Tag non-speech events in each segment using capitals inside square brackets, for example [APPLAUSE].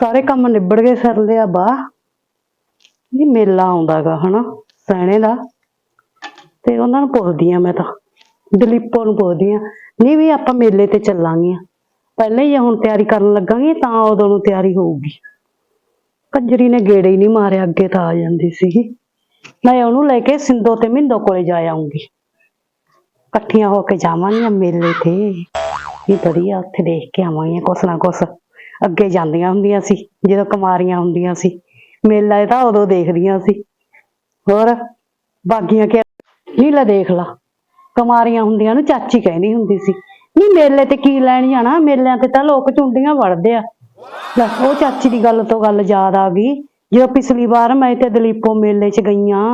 ਸਾਰੇ ਕੰਮ ਨਿਬੜ ਗਏ ਸਰ ਲਿਆ ਬਾ ਨਹੀਂ ਮੇਲਾ ਆਉਂਦਾਗਾ, ਹਨਾ, ਸੈਣੇ ਦਾ। ਤੇ ਉਹਨਾਂ ਨੂੰ ਪੁੱਛਦੀ ਆ ਮੈਂ ਤਾਂ, ਦਲੀਪੋ ਨੂੰ ਪੁੱਛਦੀ ਆ, ਨਹੀਂ ਵੀ ਆਪਾਂ ਮੇਲੇ ਤੇ ਚੱਲਾਂਗੀਆਂ ਪਹਿਲਾਂ ਹੀ ਹੁਣ ਤਿਆਰੀ ਕਰਨ ਲੱਗਾਂਗੇ ਤਾਂ ਉਦੋਂ ਨੂੰ ਤਿਆਰੀ ਹੋਊਗੀ। ਕੰਜਰੀ ਨੇ ਗੇੜੇ ਹੀ ਨਹੀਂ ਮਾਰਿਆ ਅੱਗੇ ਤਾਂ ਆ ਜਾਂਦੀ ਸੀਗੀ। ਮੈਂ ਉਹਨੂੰ ਲੈ ਕੇ ਸਿੰਦੋ ਤੇ ਮਿੰਦੋ ਕੋਲੇ ਜਾ ਆਉਂਗੀ ਇਕੱਠੀਆਂ ਹੋ ਕੇ ਜਾਵਾਂਗੀਆਂ ਮੇਲੇ ਤੇ। ਵੀ ਵਧੀਆ ਉੱਥੇ ਦੇਖ ਕੇ ਆਵਾਂਗੀਆਂ, ਕੁਛ ਨਾ ਕੁਛ। ਅੱਗੇ ਜਾਂਦੀਆਂ ਹੁੰਦੀਆਂ ਸੀ, ਜਦੋਂ ਕੁਮਾਰੀਆਂ ਹੁੰਦੀਆਂ ਸੀ। ਮੇਲਾ ਇਹ ਤਾਂ ਉਦੋਂ ਦੇਖਦੀਆਂ ਸੀ। ਹੋਰ, ਬਾਗੀਆਂ ਕਿ ਨਹੀਂ ਲੈ ਦੇਖ ਲਾ। ਕੁਮਾਰੀਆਂ ਹੁੰਦੀਆਂ ਨੂੰ ਚਾਚੀ ਕਹਿੰਦੀ ਹੁੰਦੀ ਸੀ। ਨਹੀਂ, ਮੇਲੇ ਤੇ ਕੀ ਲੈਣ ਜਾਣਾ ਮੇਲਿਆਂ ਤੇ ਤਾਂ ਲੋਕ ਚੁੰਡੀਆਂ ਵੜਦੇ ਆ। ਲੈ, ਉਹ ਚਾਚੀ ਦੀ ਗੱਲ ਤੋਂ ਗੱਲ ਯਾਦ ਆ ਗਈ। ਜਦੋਂ ਪਿਛਲੀ ਵਾਰ ਮੈਂ ਤੇ ਦਲੀਪੋ ਮੇਲੇ 'ਚ ਗਈਆਂ,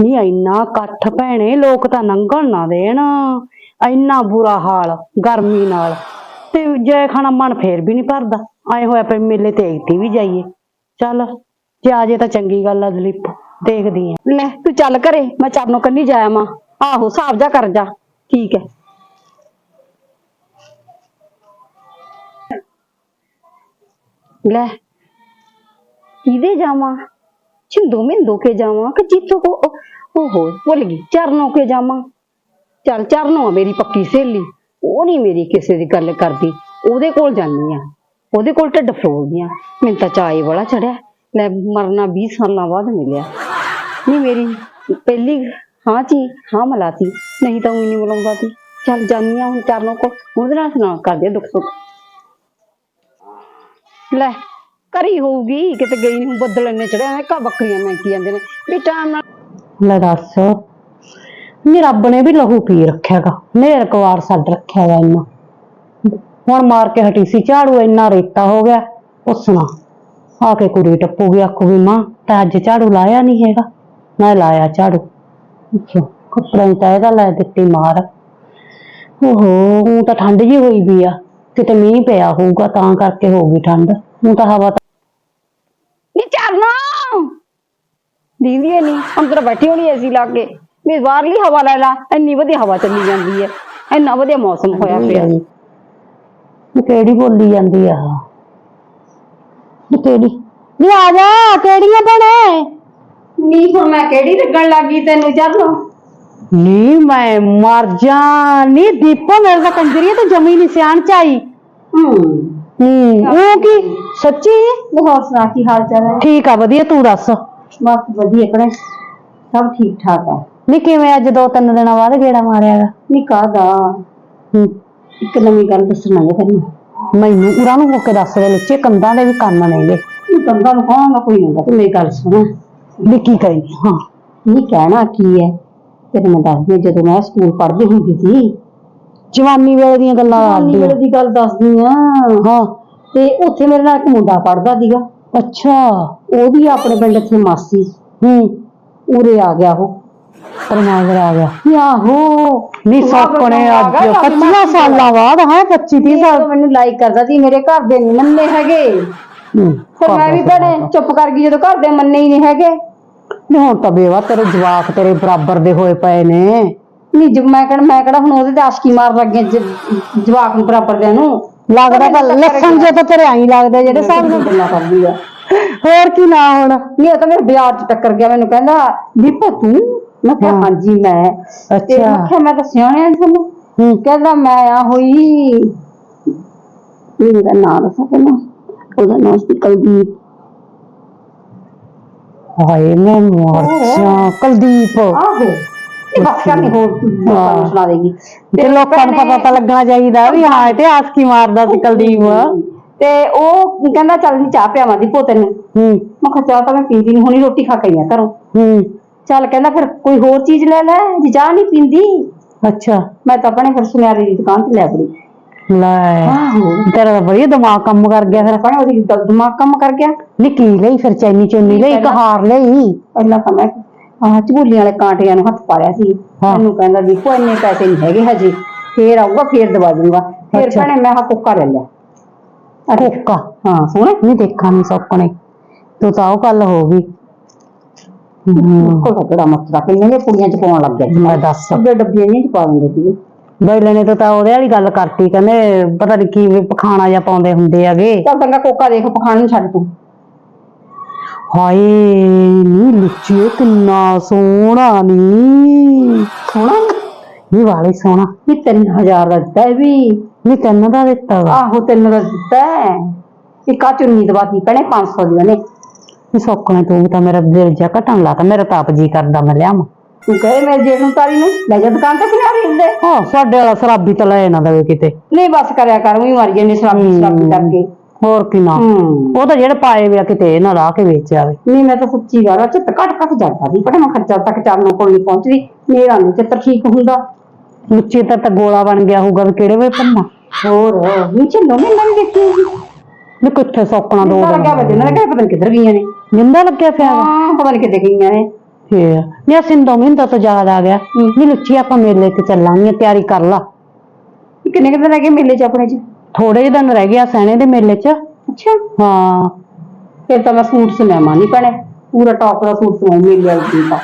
ਨਹੀਂ, ਇੰਨਾ ਇਕੱਠ ਭੈਣੇ, ਲੋਕ ਤਾਂ ਨੰਗਣ ਨਾ ਦੇਣ। ਇੰਨਾ ਬੁਰਾ ਹਾਲ, ਗਰਮੀ ਨਾਲ। ਤੇ ਜੇ ਖਾਣਾ ਮਨ ਫੇਰ ਵੀ ਨਹੀਂ ਭਰਦਾ। ਆਏ ਹੋਇਆ ਪਏ ਮੇਲੇ ਤੇ ਇੱਥੇ ਵੀ ਜਾਈਏ। ਚੱਲ, ਜੇ ਆ ਜੇ ਤਾਂ ਚੰਗੀ ਗੱਲ ਆ ਦਲੀਪ, ਦੇਖਦੀ ਆ। ਲੈ, ਤੂੰ ਚੱਲ ਘਰੇ, ਮੈਂ ਚਰਨੋਂ ਕੰਨੀ ਜਾਇਆ ਮਾਂ ਆਹੋ, ਹਿਸਾਬ ਜਾ ਕਰ ਜਾ, ਠੀਕ ਹੈ ਲੈ, ਕਿਹਦੇ ਜਾਵਾਂ? ਛਿੰਦੋ ਮਿੰਦੋ ਕੇ ਜਾਵਾਂ, ਕਿ ਜੀਤੋ ਕੋ ਓਹੋ, ਭੁੱਲ ਗਈ, ਚਰਨੋਂ ਕੇ ਜਾਵਾਂ। ਚੱਲ, ਚਰਨੋਂ ਆ ਮੇਰੀ ਪੱਕੀ ਸਹੇਲੀ। ਉਹ ਨਹੀਂ ਮੇਰੀ ਕਿਸੇ ਦੀ ਗੱਲ ਕਰਦੀ। ਉਹਦੇ ਕੋਲ ਜਾਂਦੀ ਆ। ਉਹਦੇ ਕੋਲ ਢਿੱਡ ਫਰੋਲਦੀ ਆ। ਮੈਨੂੰ ਤਾਂ ਚਾਏ ਬੜਾ ਚੜਿਆ। ਲੈ ਮਰਨਾ 20 ਸਾਲਾਂ ਬਾਅਦ ਮਿਲਿਆ। ਨਹੀਂ ਮੇਰੀ ਪਹਿਲੀ ਹਾਂ ਜੀ ਹਾਂ ਮਲਾਤੀ ਨਹੀਂ ਤਾਂ ਉਹ ਨਹੀਂ ਮਿਲਾਉਂਦਾ ਸੀ। ਚੱਲ ਜਾਂਦੀ ਆ ਹੁਣ ਚਰਨੋਂ ਕੋ। ਉਹਦੇ ਨਾਲ ਸੁਣਾ ਕਰਦੇ ਦੁੱਖ ਸੁੱਖ। ਲੈ ਕਰੀ ਹੋਊਗੀ, ਕਿਤੇ ਗਈ ਨਹੀਂ ਬੱਦਲ ਇੰਨੇ ਚੜਿਆ ਨੇ ਕਾ ਬੱਕਰੀਆਂ ਮੈਂ ਕੀ ਜਾਂਦੇ ਨੇ। ਵੀ ਟਾਈਮ ਨਾਲ ਲੈ ਦੱਸ। ਨੀ ਰੱਬ ਨੇ ਵੀ ਲਹੂ ਪੀ ਰੱਖਿਆਗਾ, ਨੇਰ ਕਵਾਰ ਛੱਡ ਰੱਖਿਆ ਵਾ ਇੰਨਾ ਹੁਣ ਮਾਰ ਕੇ ਹਟੀ ਸੀ ਝਾੜੂ, ਇੰਨਾ ਰੇਤਾ ਹੋ ਗਿਆ ਉਸਣਾ ਆ ਕੇ ਕੁੜੀ ਟੱਪੂਗੀ, ਆਖੂ ਵੀ ਮਾਂ, ਤਾਂ ਅੱਜ ਝਾੜੂ ਲਾਇਆ ਨਹੀਂ ਹੈਗਾ। ਮੈਂ ਲਾਇਆ ਝਾੜੂ। ਅੱਛਾ ਤਾਂ ਇਹਦਾ ਲੈ ਦਿੱਤੀ ਮਾਰ। ਓਹੋ, ਊਂ ਤਾਂ ਠੰਡ ਜੀ ਹੋਈ ਵੀ ਆ, ਕਿਤੇ ਮੀਂਹ ਪਿਆ ਹੋਊਗਾ, ਤਾਂ ਕਰਕੇ ਹੋਊਗੀ ਠੰਡ। ਊਂ ਤਾਂ ਹਵਾ ਨੀ ਚਰਨਾ ਦੀਦੀ ਨਹੀਂ ਅੰਦਰ ਬੈਠੀ ਹੋਣੀ ਏਸੀ ਲਾ ਕੇ। ਵੀ ਬਾਹਰਲੀ ਹਵਾ ਲੈ ਲਾ ਇੰਨੀ ਵਧੀਆ ਹਵਾ ਚੱਲੀ ਜਾਂਦੀ ਹੈ। ਇੰਨਾ ਵਧੀਆ ਮੌਸਮ ਹੋਇਆ ਪਿਆ। ਇਹ ਕਿਹੜੀ ਬੋਲੀ ਜਾਂਦੀ ਆ? ਇਹ ਕਿਹੜੀ? ਨੀ ਆ ਜਾ ਕਿਹੜੀਆਂ ਬਣੇ ਨੀ ਹੁਣ ਮੈਂ ਕਿਹੜੀ ਲੱਗਣ ਲੱਗੀ ਤੈਨੂੰ ਚਰਨੋ ਨੀ ਮੈਂ ਮਰ ਜਾ ਨੀ ਦੀਪੋ ਮੇਰੇ ਦਾ ਕੰਜਰੀ ਤੇ ਜਮੀ ਨਹੀਂ ਸਿਆਣ ਚ ਆਈ ਹੂੰ। ਹੂੰ ਉਹ ਕੀ? ਸੱਚੀ? ਹੋਰ ਸੁਣਾ ਕੀ ਹਾਲ ਚਾਲ ਹੈ? ਠੀਕ ਆ ਵਧੀਆ ਤੂੰ ਦੱਸ। ਬਸ ਵਧੀਆ ਕਰੇ ਸਭ ਠੀਕ ਠਾਕ ਹੈ ਨੀ ਕਿਵੇਂ ਅੱਜ ਦੋ ਤਿੰਨ ਦਿਨਾਂ ਬਾਅਦ ਗੇੜਾ ਮਾਰਿਆਗਾ ਨੀ ਕਾਹਦਾ? ਹੂੰ। ਇੱਕ ਨਵੀਂ ਗੱਲ ਦੱਸਣਾ ਹੈ ਤੈਨੂੰ। ਮੈਨੂੰ ਉਰਾਂ ਨੂੰ ਹੋ ਕੇ ਦੱਸ ਦੇ ਲੱਚੇ ਕੰਦਾਂ ਦੇ ਵੀ ਕੰਨ ਨੇਗੇ ਨੀ ਕੰਦਾ ਨੂੰ ਕਹਾਂਗਾ ਕੋਈ ਹੁੰਦਾ ਤੂੰ ਮੇਰੀ ਗੱਲ ਸੁਣ। ਵੀ ਕੀ ਕਰੀ ਹਾਂ ਨੀ ਕਹਿਣਾ ਕੀ ਹੈ ਤੈਨੂੰ ਮੈਂ ਦੱਸਦੀ ਹਾਂ, ਜਦੋਂ ਮੈਂ ਸਕੂਲ ਪੜ੍ਹਦੀ ਹੁੰਦੀ ਸੀ। ਜਵਾਨੀ ਵੇਲੇ ਦੀਆਂ ਗੱਲਾਂ ਜਵਾਨੀ ਆਦੀ ਵੇਲੇ ਦੀ ਗੱਲ ਦੱਸਦੀ ਆ। ਹਾਂ। ਤੇ ਉੱਥੇ ਮੇਰੇ ਨਾਲ ਇੱਕ ਮੁੰਡਾ ਪੜਦਾ ਸੀਗਾ। ਅੱਛਾ। ਉਹਦੀ ਆਪਣੇ ਪਿੰਡ ਇੱਥੇ ਮਾਸੀ। ਹੂੰ। ਉਰੇ ਆ ਗਿਆ ਉਹ। ਪਰਮਾਗਰ ਆ ਗਿਆ। ਆਹੋ ਨੀ ਸੋਪਣੇ ਅੱਜ 25 ਸਾਲਾਂ ਬਾਅਦ ਹੈ 25 30 ਸਾਲ। ਮੈਨੂੰ ਲਾਈਕ ਕਰਦਾ ਸੀ ਮੇਰੇ ਘਰ ਦੇ ਨਹੀਂ ਮੰਨੇ ਹੈਗੇ। ਫਿਰ ਮੈਂ ਵੀ ਭੈਣੇ ਚੁੱਪ ਕਰ ਗਈ ਜਦੋਂ ਘਰ ਦੇ ਮੰਨੇ ਹੀ ਨਹੀਂ ਹੈਗੇ। ਨਹੀਂ ਹੁਣ ਤਾਂ ਬੇਵਾ ਤੇਰੇ ਜਵਾਕ ਤੇਰੇ ਬਰਾਬਰ ਦੇ ਹੋਏ ਪਏ ਨੇ। ਨਹੀਂ ਜਦ ਮੈਂ ਕਿਹੜਾ ਮੈਂ ਕਿਹੜਾ ਹੁਣ ਉਹਦੇ ਤੇ ਆਸ਼ਕੀ ਮਾਰ ਲੱਗੇ ਜਵਾਕ ਨੂੰ ਬਰਾਬਰ ਦੇ ਨੂੰ। ਲੱਗਦਾ ਤਾਂ ਲੱਸਣ ਜੇ ਤਾਂ ਤੇਰੇ ਆਈ ਲੱਗਦਾ ਜਿਹੜੇ ਹਿਸਾਬ ਨਾਲ। ਗੱਲਾਂ ਕਰਦੀ ਆ। ਹੋਰ ਕੀ ਨਾ ਹੁਣ। ਨਹੀਂ ਤਾਂ ਮੇਰੇ ਬਾਜ਼ਾਰ ਚ ਟੱਕਰ ਗਿਆ ਮੈਨੂੰ ਕਹਿੰਦਾ ਦੀਪੋ ਤੂੰ ਮੈਂ ਕਿਹਾ ਹਾਂ। ਹਾਂਜੀ ਮੈਂ। ਤੇ ਅੱਛਾ। ਮੈਂ ਕਿਹਾ ਮੈਂ ਤਾਂ ਸਿਆਣਿਆ ਨੀ ਤੁਹਾਨੂੰ। ਹੂੰ। ਕਹਿੰਦਾ ਮੈਂ ਆ ਹੋਈ। ਮੇਰਾ ਨਾਮ ਦੱਸਾਂ ਪਹਿਲਾਂ। ਉਹਦਾ ਨਾਮ ਸੀ ਕੁਲਦੀਪ। ਹਾਏ ਮੈਂ ਮਰ ਜਾ ਕੁਲਦੀਪ। ਆਹੋ। ਇਹ ਬਸ ਕਰ ਨਹੀਂ ਹੋਰ ਤੂੰ ਲੋਕਾਂ ਨੂੰ ਸੁਣਾ ਦੇਗੀ। ਤੇ ਲੋਕਾਂ ਨੂੰ ਪਤਾ ਤਾਂ ਲੱਗਣਾ ਚਾਹੀਦਾ ਵੀ ਹਾਂ ਇਤਿਹਾਸ ਕੀ ਮਾਰਦਾ ਸੀ ਕੁਲਦੀਪ। ਤੇ ਉਹ ਕਹਿੰਦਾ ਚੱਲ ਨੀ ਚਾਹ ਪਿਆਵਾਂ ਦੀ ਪੋਤੇ ਨੂੰ ਹੂੰ। ਮੈਂ ਕਿਹਾ ਚਾਹ ਤਾਂ ਮੈਂ ਪੀਂਦੀ ਨਹੀਂ ਹੁਣੀ ਰੋਟੀ ਖਾ ਕੇ ਆਈ ਆ ਘਰੋਂ। ਹੂੰ। ਚੱਲ ਕਹਿੰਦਾ ਫਿਰ ਕੋਈ ਹੋਰ ਚੀਜ਼ ਲੈ ਲੈ ਜੇ ਚਾਹ ਨਹੀਂ ਪੀਂਦੀ। ਅੱਛਾ। ਮੈਂ ਤਾਂ ਆਪਣੇ ਫਿਰ ਸੁਨਿਆਰੇ ਦੀ ਦੁਕਾਨ ਤੇ ਲੈ ਬੜੀ ਲੈ। ਆਹੋ। ਤੇਰਾ ਤਾਂ ਵਧੀਆ ਦਿਮਾਗ ਕੰਮ ਕਰ ਗਿਆ ਫਿਰ। ਆਪਣੇ ਉਹਦੀ ਦ- ਦਿਮਾਗ ਕੰਮ ਕਰ ਗਿਆ। ਨਿੱਕੀ ਲਈ ਫਿਰ? ਚੈਨੀ ਚੁੰਨੀ ਲਈ ਇੱਕ ਹਾਰ ਲਈ। ਪਹਿਲਾਂ ਤਾਂ ਮੈਂ ਆਹ ਝੂਲੀਆਂ ਵਾਲੇ ਕਾਂਟਿਆਂ ਨੂੰ ਹੱਥ ਪਾਇਆ ਸੀ। ਹਾਂ। ਮੈਨੂੰ ਕਹਿੰਦਾ ਵੀ ਕੋਈ ਇੰਨੇ ਪੈਸੇ ਨਹੀਂ ਹੈਗੇ ਹਜੇ। ਫੇਰ ਆਊਗਾ ਫੇਰ ਦਵਾ ਦੂੰਗਾ ਫੇਰ ਅੱਛਾ। ਭੈਣੇ ਮੈਂ ਹਾ ਕੁੱਕਾ ਲੈ ਲਿਆ। ਕੋਕਾ? ਹਾਂ ਸੋਹਣੇ। ਨਹੀਂ ਦੇਖਾਂ ਨਹੀਂ ਸੌਕਣੇ ਤੂੰ ਤਾਂ ਉਹ ਗੱਲ ਹੋ ਗਈ। ਕੋਲ ਕਿਹੜਾ ਮਸਲਾ ਕਿੰਨੇ ਨੇ ਕੁੜੀਆਂ ਚ ਪਾਉਣ ਲੱਗ ਗਿਆ ਮੈਂ ਦੱਸ। ਅੱਗੇ ਡੱਬੀਆਂ ਨਹੀਂ ਚ ਪਾ ਦਿੰਦੇ ਸੀ ਬੈਲੇ ਨੇ ਤਾਂ ਤਾਂ ਉਹਦੇ ਵਾਲੀ ਗੱਲ ਕਰਤੀ ਕਹਿੰਦੇ ਪਤਾ ਨਹੀਂ ਕੀ ਵੀ ਪਖਾਣਾ ਜਾਂ ਪਾਉਂਦੇ ਹੁੰਦੇ ਹੈਗੇ। ਚੱਲ ਚੰਗਾ ਕੋਕਾ ਦੇਖ ਪਖਾਣ ਨੂੰ ਛੱਡ ਤੂੰ। ਹਾਏ ਨੀ ਲੁੱਚੀਏ ਕਿੰਨਾ ਸੋਹਣਾ ਨੀ। ਸੋਹਣਾ? ਨੀ ਵਾਲੀ ਸੋਹਣਾ। ਇਹ 3000 ਦਾ ਦਿੱਤਾ ਇਹ ਵੀ। ਨੀ ਤੈਨੂੰ ਦਾ ਦਿੱਤਾ ਵਾ। ਆਹੋ ਤਿੰਨ ਦਾ ਦਿੱਤਾ। ਹੈ ਇੱਕ ਆ ਚੁੰਨੀ ਦਵਾਤੀ ਭੈਣੇ 500 ਦੀ ਉਹਨੇ। ਨੀ ਸੌਕਣੇ ਤੂੰ ਵੀ ਤਾਂ ਮੇਰਾ ਦਿਲ ਜਾ ਘਟਣ ਲਾਤਾ ਮੇਰਾ ਤਾਂ ਆਪ ਜੀ ਕਰਦਾ ਮੈਂ ਲਿਆਵਾਂ। ਤੂੰ ਕਹੇ ਮੇਰੇ ਜੇਠ ਨੂੰ ਤਾਰੀ ਨੂੰ ਲੈ ਜਾ ਦੁਕਾਨ ਤੇ ਕਿਨਾਰੇ ਹੁੰਦੇ? ਹਾਂ ਸਾਡੇ ਵਾਲਾ ਸ਼ਰਾਬੀ ਤਾਂ ਲੈ ਨਾ ਦੇਵੇ ਕਿਤੇ। ਨਹੀਂ ਬਸ ਕਰਿਆ ਕਰ ਉਹੀ ਮਰ ਜਾਂਦੇ ਸ਼ਰਾਬੀ ਸ਼ਰਾਬੀ ਕਰਕੇ। ਹੋਰ ਕੀ ਨਾ। ਉਹ ਤਾਂ ਜਿਹੜੇ ਪਾਏ ਵੇ ਕਿਤੇ ਇਹ ਨਾ ਲਾ ਕੇ ਵੇਚ ਆਵੇ। ਨਹੀਂ ਮੈਂ ਤਾਂ ਸੱਚੀ ਗੱਲ ਆ ਚਿੱਤ ਘਟ ਘਟ ਜਾਂਦਾ ਦੀ ਪਰ ਮੈਂ ਖਰਚਾ ਤੱਕ ਚਰਨੋਂ ਕੋਲ ਨਹੀਂ ਪਹੁੰਚਦੀ ਮੇਰਾ ਨਹੀਂ ਚਿੱਤ ਠੀਕ ਹੁੰਦਾ। ਲੁੱਚੀ ਤਾਂ ਤਾਂ ਗੋਲਾ ਬਣ ਗਿਆ ਹੋਊਗਾ ਵੀ ਕਿਹੜੇ ਵੇ ਪੰਨਾ ਹੋਰ ਨੀਚੇ ਨੋਵੇਂ ਲੰਗ ਦੇਖੀ ਸੀ? ਨੀ ਕਿੱਥੇ ਸੌਕਣਾ ਦੋ ਪਤਾ ਲੱਗਿਆ ਬੱਜੇ ਨਾ ਪਤਾ ਨੀ ਕਿੱਧਰ ਗਈਆਂ ਨੇ। ਜਿੰਦਾ ਲੱਗਿਆ ਪਿਆ ਵਾ। ਹਾਂ ਪਤਾ ਨਹੀਂ ਕਿੱਥੇ ਗਈਆਂ ਨੇ। ਫੇਰ ਨੀ ਅਸੀਂ ਦੋ ਮਿੰਟਾਂ ਤੋਂ ਯਾਦ ਆ ਗਿਆ। ਨੀ ਲੁੱਚੀ ਆਪਾਂ ਮੇਲੇ ਤੇ ਚੱਲਾਂਗੇ ਤਿਆਰੀ ਕਰ ਲਾ। ਕਿੰਨੇ ਕਿੰਨੇ ਰਹਿ ਗਏ ਮੇਲੇ ਚ ਆਪਣੇ ਚ? ਥੋੜੇ ਜਿਹੇ ਦਿਨ ਰਹਿ ਗਿਆ ਸੈਣੇ ਦੇ ਮੇਲੇ 'ਚ। ਅੱਛਾ। ਹਾਂ। ਫਿਰ ਤਾਂ ਮੈਂ ਸੂਟ ਸਿਲਾਵਾਂ ਨਹੀਂ ਭੈਣੇ ਪੂਰਾ ਟੌਪ ਦਾ ਸੂਟ ਸਿਲਾਉਂ ਮੇਲੇ ਵਾਲੀ ਤਾਂ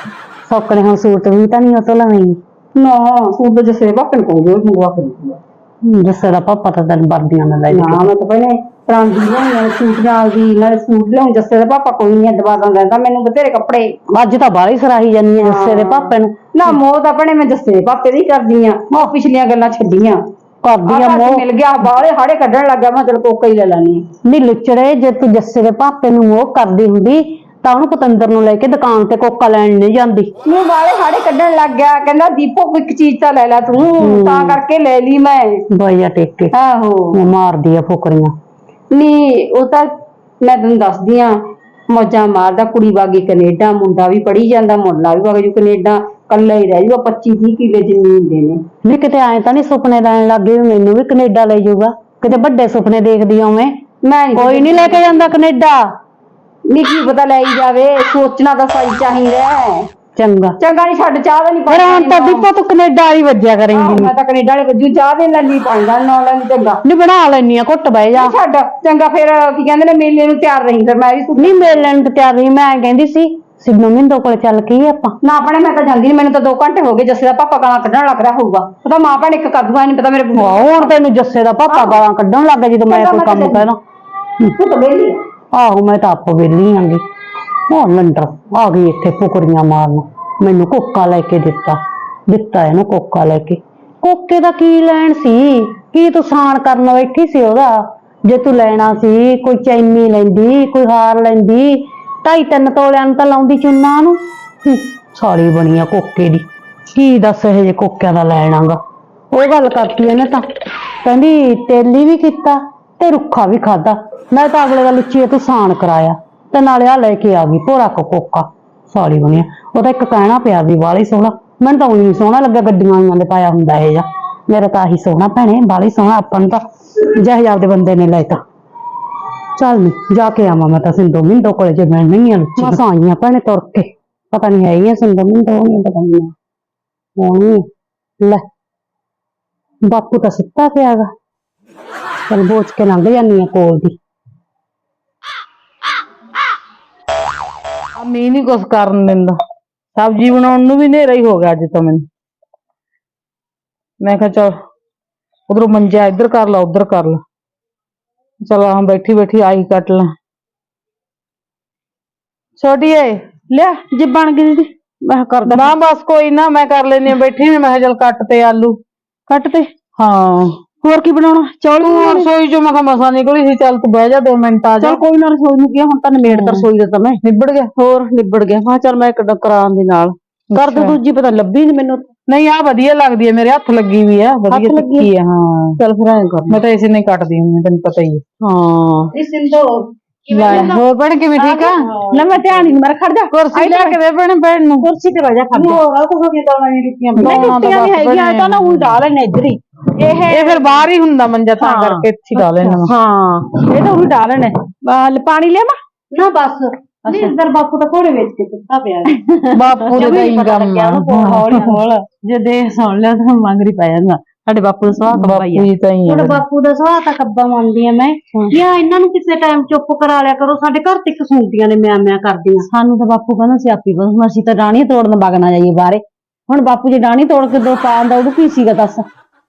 ਸੌਕਣੇ ਹੁਣ ਸੂਟ ਵੀ ਤਾਂ ਨਹੀਂ ਉਹ ਤੋਂ ਲਵੇਂਗੀ ਨਾ ਸੂਟ ਦਾ ਜਸੇ ਬਾਪਨ ਕੋਲ ਜੋ ਮੰਗਵਾ ਕੇ ਦਿੱਤੀ ਜਿਸੇ ਦਾ ਪਾਪਾ ਤਾਂ ਤੈਨੂੰ ਵਰਦੀਆਂ ਨਾਲ ਲੈ ਨਾ ਮੈਂ ਤਾਂ ਪਹਿਲੇ ਪ੍ਰਾਂਦੀ ਲਿਆਉਂ ਸੂਟ ਨਾਲ ਦੀ ਨਾਲੇ ਸੂਟ ਲਿਆਉਂ ਜੱਸੇ ਦਾ ਪਾਪਾ ਕੋਈ ਨਹੀਂ ਦਵਾ ਦਿੰਦਾ ਮੈਨੂੰ ਬਥੇਰੇ ਕੱਪੜੇ ਅੱਜ ਤਾਂ ਬਾਹਲੀ ਸਰਾਹੀ ਜਾਨੀ ਹੈ ਜਿਸੇ ਦੇ ਪਾਪੇ ਨੂੰ। ਨਾ ਮੋਹ ਤਾਂ ਭੈਣੇ ਮੈਂ ਜੱਸੇ ਦੇ ਪਾਪੇ ਦੀ ਕਰਦੀ ਆ ਮੈਂ ਪਿਛਲੀਆਂ ਗੱਲਾਂ ਛੱਡੀਆਂ। ਕਰਦੀ ਆ ਮੋਹ। ਮਿਲ ਗਿਆ ਬਾਹਲੇ ਹਾੜੇ ਕੱਢਣ ਲੱਗਾ ਮੈਂ ਚਲ ਕੋਕਾ ਹੀ ਲੈ ਲੈਣੀ ਨੀ ਲੁੱਚੜੇ ਜੇ ਤੂੰ ਜੱਸੇ ਦੇ ਪਾਪੇ ਨੂੰ ਮੋਹ ਕਰਦੀ ਹੁੰਦੀ ਤਾਂ ਉਹਨੂੰ ਪਤੰਦਰ ਨੂੰ ਲੈ ਕੇ ਦੁਕਾਨ ਤੇ ਕੋਕਾ ਲੈਣ ਨਹੀਂ ਜਾਂਦੀ। ਨਹੀਂ ਬਾਹਲੇ ਹਾੜੇ ਕੱਢਣ ਲੱਗ ਗਿਆ ਕਹਿੰਦਾ ਦੀਪੋ ਕੋਈ ਇੱਕ ਚੀਜ਼ ਤਾਂ ਲੈ ਲੈ ਤੂੰ ਤਾਂ ਕਰਕੇ ਲੈ ਲਈ ਮੈਂ। ਬਾਈਆ ਟੇਕ। ਆਹੋ। ਮਾਰਦੀ ਆ ਫੁਕਰੀਆਂ। ਨਹੀਂ ਉਹ ਤਾਂ ਮੈਂ ਤੈਨੂੰ ਦੱਸਦੀ ਆ ਮੌਜਾਂ ਮਾਰਦਾ ਕੁੜੀ ਬਾਗੀ ਕੈਨੇਡਾ ਮੁੰਡਾ ਵੀ ਪੜੀ ਜਾਂਦਾ ਮੁੰਡਾ ਵੀ ਬਾਗੀ ਕੈਨੇਡਾ ਕੱਲਾ ਹੀ ਰਹਿ ਜੂਗਾ 25 30 ਕਿੱਲੇ ਜ਼ਮੀਨ ਦੇ ਨੇ। ਵੀ ਕਿਤੇ ਐਂ ਤਾਂ ਨਹੀਂ ਸੁਪਨੇ ਲੈਣ ਲੱਗੇ ਵੀ ਮੈਨੂੰ ਵੀ ਕੈਨੇਡਾ ਲੈ ਜਾਊਗਾ? ਕਿਤੇ ਵੱਡੇ ਸੁਪਨੇ ਦੇਖਦੀ ਓਵੇਂ ਮੈਂ? ਨੀ ਕੋਈ ਨਹੀਂ ਲੈ ਕੇ ਜਾਂਦਾ ਕੈਨੇਡਾ। ਨੀ ਕੀ ਪਤਾ ਲੈ ਹੀ ਜਾਵੇ ਸੋਚਣਾ ਤਾਂ ਸਹੀ ਚਾਹੀਦਾ ਹੈ। ਚੰਗਾ। ਚੰਗਾ ਨਹੀਂ ਛੱਡ ਚਾਹ ਦਾ ਨਹੀਂ ਫਿਰ ਹੁਣ ਤਾਂ ਦੀਪਾ ਤੂੰ ਕੈਨੇਡਾ ਵਾਲੀ ਵੱਜਿਆ ਕਰੇਂਗੀ ਮੈਂ ਤਾਂ ਕੈਨੇਡਾ ਵਾਲੇ ਵੱਜੂ ਚਾਹ ਦੇ ਲੈਣੀ ਪਾਉਂਦਾ ਨਾ ਲੈਣੀ ਚੰਗਾ। ਨਹੀਂ ਬਣਾ ਲੈਣੀ ਆ ਘੁੱਟ ਬਹਿ ਜਾ। ਛੱਡ ਚੰਗਾ ਫਿਰ ਕੀ ਕਹਿੰਦੇ ਨੇ ਮੇਲੇ ਨੂੰ ਤਿਆਰ ਰਹੀ ਫਿਰ ਮੈਂ ਵੀ ਨਹੀਂ ਮੇਲਣ ਤੇ ਤਿਆਰ ਨਹੀਂ ਮੈਂ ਕਹਿੰਦੀ ਸੀ ਸਿੱਧੂ ਮਿੰਦੋ ਕੋਲ ਚੱਲ ਕੇ ਹੀ ਆਪਾਂ। ਨਾ ਆਪਣੇ ਮੈਂ ਤਾਂ ਜਾਂਦੀ ਨਹੀਂ ਮੈਨੂੰ ਤਾਂ 2 ਘੰਟੇ ਹੋ ਗਏ ਜੱਸੇ ਦਾ ਪਾਪਾ ਗਾਲਾਂ ਕੱਢਣ ਲੱਗ ਰਿਹਾ ਹੋਊਗਾ। ਉਹਦਾ ਮਾਂ ਭੈਣ ਇੱਕ ਕਰਦੂਆ ਨਹੀਂ ਪਤਾ ਮੇਰੇ ਹੁਣ ਤੈਨੂੰ ਜੱਸੇ ਦਾ ਪਾਪਾ ਗਾਲਾਂ ਕੱਢਣ ਲੱਗ ਗਿਆ ਜਦੋਂ ਮੈਂ ਕੋਈ ਕੰਮ ਕਹਿਣਾ ਤੂੰ ਤਾਂ ਬੇਲੀ ਆਹੋ ਮੈਂ ਤਾਂ ਆਪ ਵਿਹਲੀ ਆਂਗੀ। ਉਹ ਲੰਡਰ, ਆ ਗਈ ਇੱਥੇ ਫੁਕਰੀਆਂ ਮਾਰਨ। ਮੈਨੂੰ ਕੋਕਾ ਲੈ ਕੇ ਦਿੱਤਾ। ਦਿੱਤਾ ਇਹਨੂੰ ਕੋਕਾ ਲੈ ਕੇ। ਕੋਕੇ ਦਾ ਕੀ ਲੈਣ ਸੀ? ਕੀ ਤੂੰ ਸਾਨ ਕਰਨ ਬੈਠੀ ਸੀ ਉਹਦਾ? ਜੇ ਤੂੰ ਲੈਣਾ ਸੀ, ਕੋਈ ਚੈਨੀ ਲੈਂਦੀ, ਕੋਈ ਹਾਰ ਲੈਂਦੀ, ਢਾਈ ਤਿੰਨ ਤੋਲਿਆਂ ਨੂੰ ਤਾਂ ਲਾਉਂਦੀ ਚੁੰਨਾ ਨੂੰ। ਸਾਲੀ ਬਣੀ ਆ ਕੋਕੇ ਦੀ। ਕੀ ਦੱਸ ਇਹ ਜੇ ਕੋਕਿਆਂ ਦਾ ਲੈਣਾਗਾ ਉਹ ਗੱਲ ਕਰਤੀ ਇਹਨੇ ਤਾਂ। ਕਹਿੰਦੀ, ਤੇਲੀ ਵੀ ਕੀਤਾ ਤੇ ਰੁੱਖਾ ਵੀ ਖਾਦਾ ਮੈਂ ਤਾਂ ਅਗਲੇ ਦਾ ਲੁੱਚੀ ਤੂੰ ਸਾਨ ਕਰਾਇਆ। ਤੇ ਨਾਲੇ ਆ ਲੈ ਕੇ ਆ ਗਈ, ਭੋਰਾ ਕੋ ਕੋਕਾ, ਸਾਲੀ ਬਣਿਆ। ਉਹਦਾ ਇੱਕ ਕਹਿਣਾ ਪਿਆ ਵੀ ਵਾਲੀ ਸੋਹਣਾ। ਮੈਨੂੰ ਤਾਂ ਉਹੀ ਸੋਹਣਾ ਲੱਗਾ ਗੱਡੀਆਂ ਆਈਆਂ ਦੇ ਪਾਇਆ ਹੁੰਦਾ ਇਹ ਜਾ ਮੇਰਾ ਤਾਂ ਆਹੀ ਸੋਹਣਾ ਭੈਣੇ ਵਾਲੀ ਸੋਹਣਾ ਆਪਾਂ ਨੂੰ ਤਾਂ। ਜਹਜਾਬ ਦੇ ਬੰਦੇ ਨੇ ਲੈ ਤਾ। ਚੱਲ ਨੀ, ਜਾ ਕੇ ਆਵਾਂ ਮੈਂ ਤਾਂ ਸਿੰਧੂ ਮਿੰਦੋ ਕੋਲੇ ਜੇ ਮੈਂ ਨਹੀਂ ਆ ਲੁੱਚੀ ਮਸਾਂ ਆਈਆਂ ਭੈਣੇ ਤੁਰ ਕੇ। ਪਤਾ ਨਹੀਂ ਹੈਗੀਆਂ ਸਿੰਧੂ ਮਿੰਦੋ ਨਹੀਂ ਪਤਾ ਨਹੀਂ ਹੋਣੀ ਲੈ, ਬਾਪੂ ਤਾਂ ਸੁੱਤਾ ਪਿਆਗਾ ਚਲ ਬੋਚ ਕੇ ਲੰਘ ਜਾਨੀ ਆ ਕੋਲ ਦੀ। ਮੀਂਹ ਨਹੀਂ ਕੁਛ ਕਰਨ ਦਿੰਦਾ। ਸਬਜ਼ੀ ਬਣਾਉਣ ਨੂੰ ਵੀ ਹਨੇਰਾ ਹੀ ਹੋ ਗਿਆ ਅੱਜ ਤਾਂ ਮੈਨੂੰ। ਮੈਂ ਕਿਹਾ ਚਲ ਉਧਰੋਂ ਮੰਜਾ ਇੱਧਰ ਕਰ ਲਾ ਉਧਰ ਕਰ ਲਾ। ਚਲ ਆ ਬੈਠੀ ਬੈਠੀ ਆਈ ਕੱਟ ਲਾ। ਛੋਟੀ ਏ ਲਿਆ ਜੇ ਬਣ ਗਈ ਦੀਦੀ। ਮੈਂ ਕਿਹਾ ਕਰ ਦੇ ਨਾ ਬਸ ਕੋਈ ਨਾ ਮੈਂ ਕਰ ਲੈਣੀ ਬੈਠੀ ਮੈਂ ਕਿਹਾ ਚਲ ਕੱਟ ਤੇ ਆਲੂ। ਕੱਟ ਤੇ? ਹਾਂ। ਹੋਰ ਕੀ ਬਣਾਉਣਾ? ਚੌਲ ਤੂੰ ਰਸੋਈ ਚੋਂ ਮੈਂ ਕਿਹਾ ਮਸਾ ਨਿਕਲੀ ਸੀ ਚੱਲ ਤੂੰ ਬਹਿ ਜਾ ਦੋ ਮਿੰਟ ਆ ਜਾ। ਚਲ ਕੋਈ ਨਾ ਰਸੋਈ ਨੂੰ ਗਿਆ ਹੁਣ ਤਾਂ ਨਿਬੇੜ ਤਾ ਰਸੋਈ ਦਾ ਤਾਂ ਮੈਂ। ਨਿਬੜ ਗਿਆ। ਹੋਰ ਨਿਬੜ ਗਿਆ। ਮੈਂ ਚੱਲ ਮੈਂ ਇੱਕ ਕਰਾਂ ਦੇ ਨਾਲ। ਕਰ ਦੇ ਅੱਛਾ। ਦੂਜੀ ਪਤਾ ਲੱਭੀ ਨੀ ਮੈਨੂੰ। ਨਹੀਂ ਆ ਵਧੀਆ ਲੱਗਦੀ ਹੈ ਮੇਰੇ ਹੱਥ ਲੱਗੀ ਵੀ ਆ ਵਧੀਆ ਲੱਗੀ ਆ? ਹਾਂ। ਚੱਲ ਫਿਰ ਐਂ ਕਰ। ਮੈਂ ਤਾਂ ਇਸੇ ਨਹੀਂ ਕੱਟਦੀ ਹੁੰਦੀ ਹਾਂ, ਤੈਨੂੰ ਪਤਾ ਹੀ ਹੈ ਹਾਂ। ਇਸ ਸਿੰਦੋ ਲੈ ਹੋਰ ਬਣ ਕਿਵੇਂ ਠੀਕ ਆ? ਲੈ ਮੈਂ ਧਿਆਨ ਹੀ ਨੀ ਮੇਰਾ ਖੜ ਜਾ। ਕੁਰਸੀ ਲੈ ਕੇ ਦੇ ਭੈਣੇ ਨੂੰ। ਕੁਰਸੀ ਤੇ ਬਹਿ ਜਾ ਖੜ ਜਾ। ਹੋਰ ਆ ਤਾਂ ਨਹੀਂ ਦਿੱਤੀਆਂ ਨਹੀਂ ਦੋਨਾਂ ਦਾ ਟੁੱਟੀਆਂ ਨਹੀਂ ਬਸ ਹੈਗੀਆਂ ਇਹ ਤਾਂ ਨਾ ਉਹ ਡਾਲ ਨੇ ਇੱਧਰ ਹੀ। ਇਹ ਇਹ ਫਿਰ ਬਾਹਰ ਹੀ ਹੁੰਦਾ ਮੰਜਾ ਤਾਂ ਹਾਂ। ਕਰਕੇ ਇੱਥੇ ਲਾ ਲੈਣਾ ਵਾ। ਹਾਂ ਇਹ ਤਾਂ ਉਹ ਡਾਲ ਨੇ ਬਾਲ ਪਾਣੀ ਲਿਆ ਨਾ ਬਸ। ਨਹੀਂ ਅੰਦਰ ਬਾਪੂ ਤਾਂ ਘੋੜੇ ਵੇਚ ਕੇ ਸੁੱਤਾ ਪਿਆ ਹੈ। [LAUGHS] ਬਾਪੂ ਦੇ ਤਾਂ ਹੀ ਕੰਮ ਆ। ਹੌਲੀ ਹੌਲ। ਜੇ ਦੇਖ ਸੁਣ ਲਿਆ ਤਾਂ ਮੰਗਰੀ ਪੈ ਜਾਂਦਾ। ਸਾਡੇ ਬਾਪੂ ਦਾ ਸੁਭਾਅ ਕੱਬਾ ਹੀ ਬਾਪੂ ਜੀ ਤਾਂ ਹੀ ਆ। ਬਾਪੂ ਦਾ ਸੁਭਾਅ ਤਾਂ ਕੱਬਾ ਮੰਨਦੀ ਆ ਮੈਂ। ਜਾਂ ਇਹਨਾਂ ਨੂੰ ਕਿਸੇ ਟਾਈਮ ਚੁੱਪ ਕਰਾ ਲਿਆ ਕਰੋ ਸਾਡੇ ਘਰ ਤੇ ਕਸੂਟੀਆਂ ਨੇ ਮਿਆਂ ਮਿਆਂ ਕਰਦੀਆਂ। ਸਾਨੂੰ ਤਾਂ ਬਾਪੂ ਕਹਿੰਦਾ ਸੀ ਆਪੀ ਬਸ ਅਸੀਂ ਤਾਂ ਡਾਣੀ ਤੋੜਨ ਵਗ ਨਾ ਜਾਈਏ ਬਾਹਰੇ। ਹੁਣ ਬਾਪੂ ਜੇ ਡਾਣੀ ਤੋੜ ਕੇ ਦੋ ਪਾਉਂਦਾ ਉਹਨੂੰ ਕੀ ਸੀਗਾ ਦੱਸ?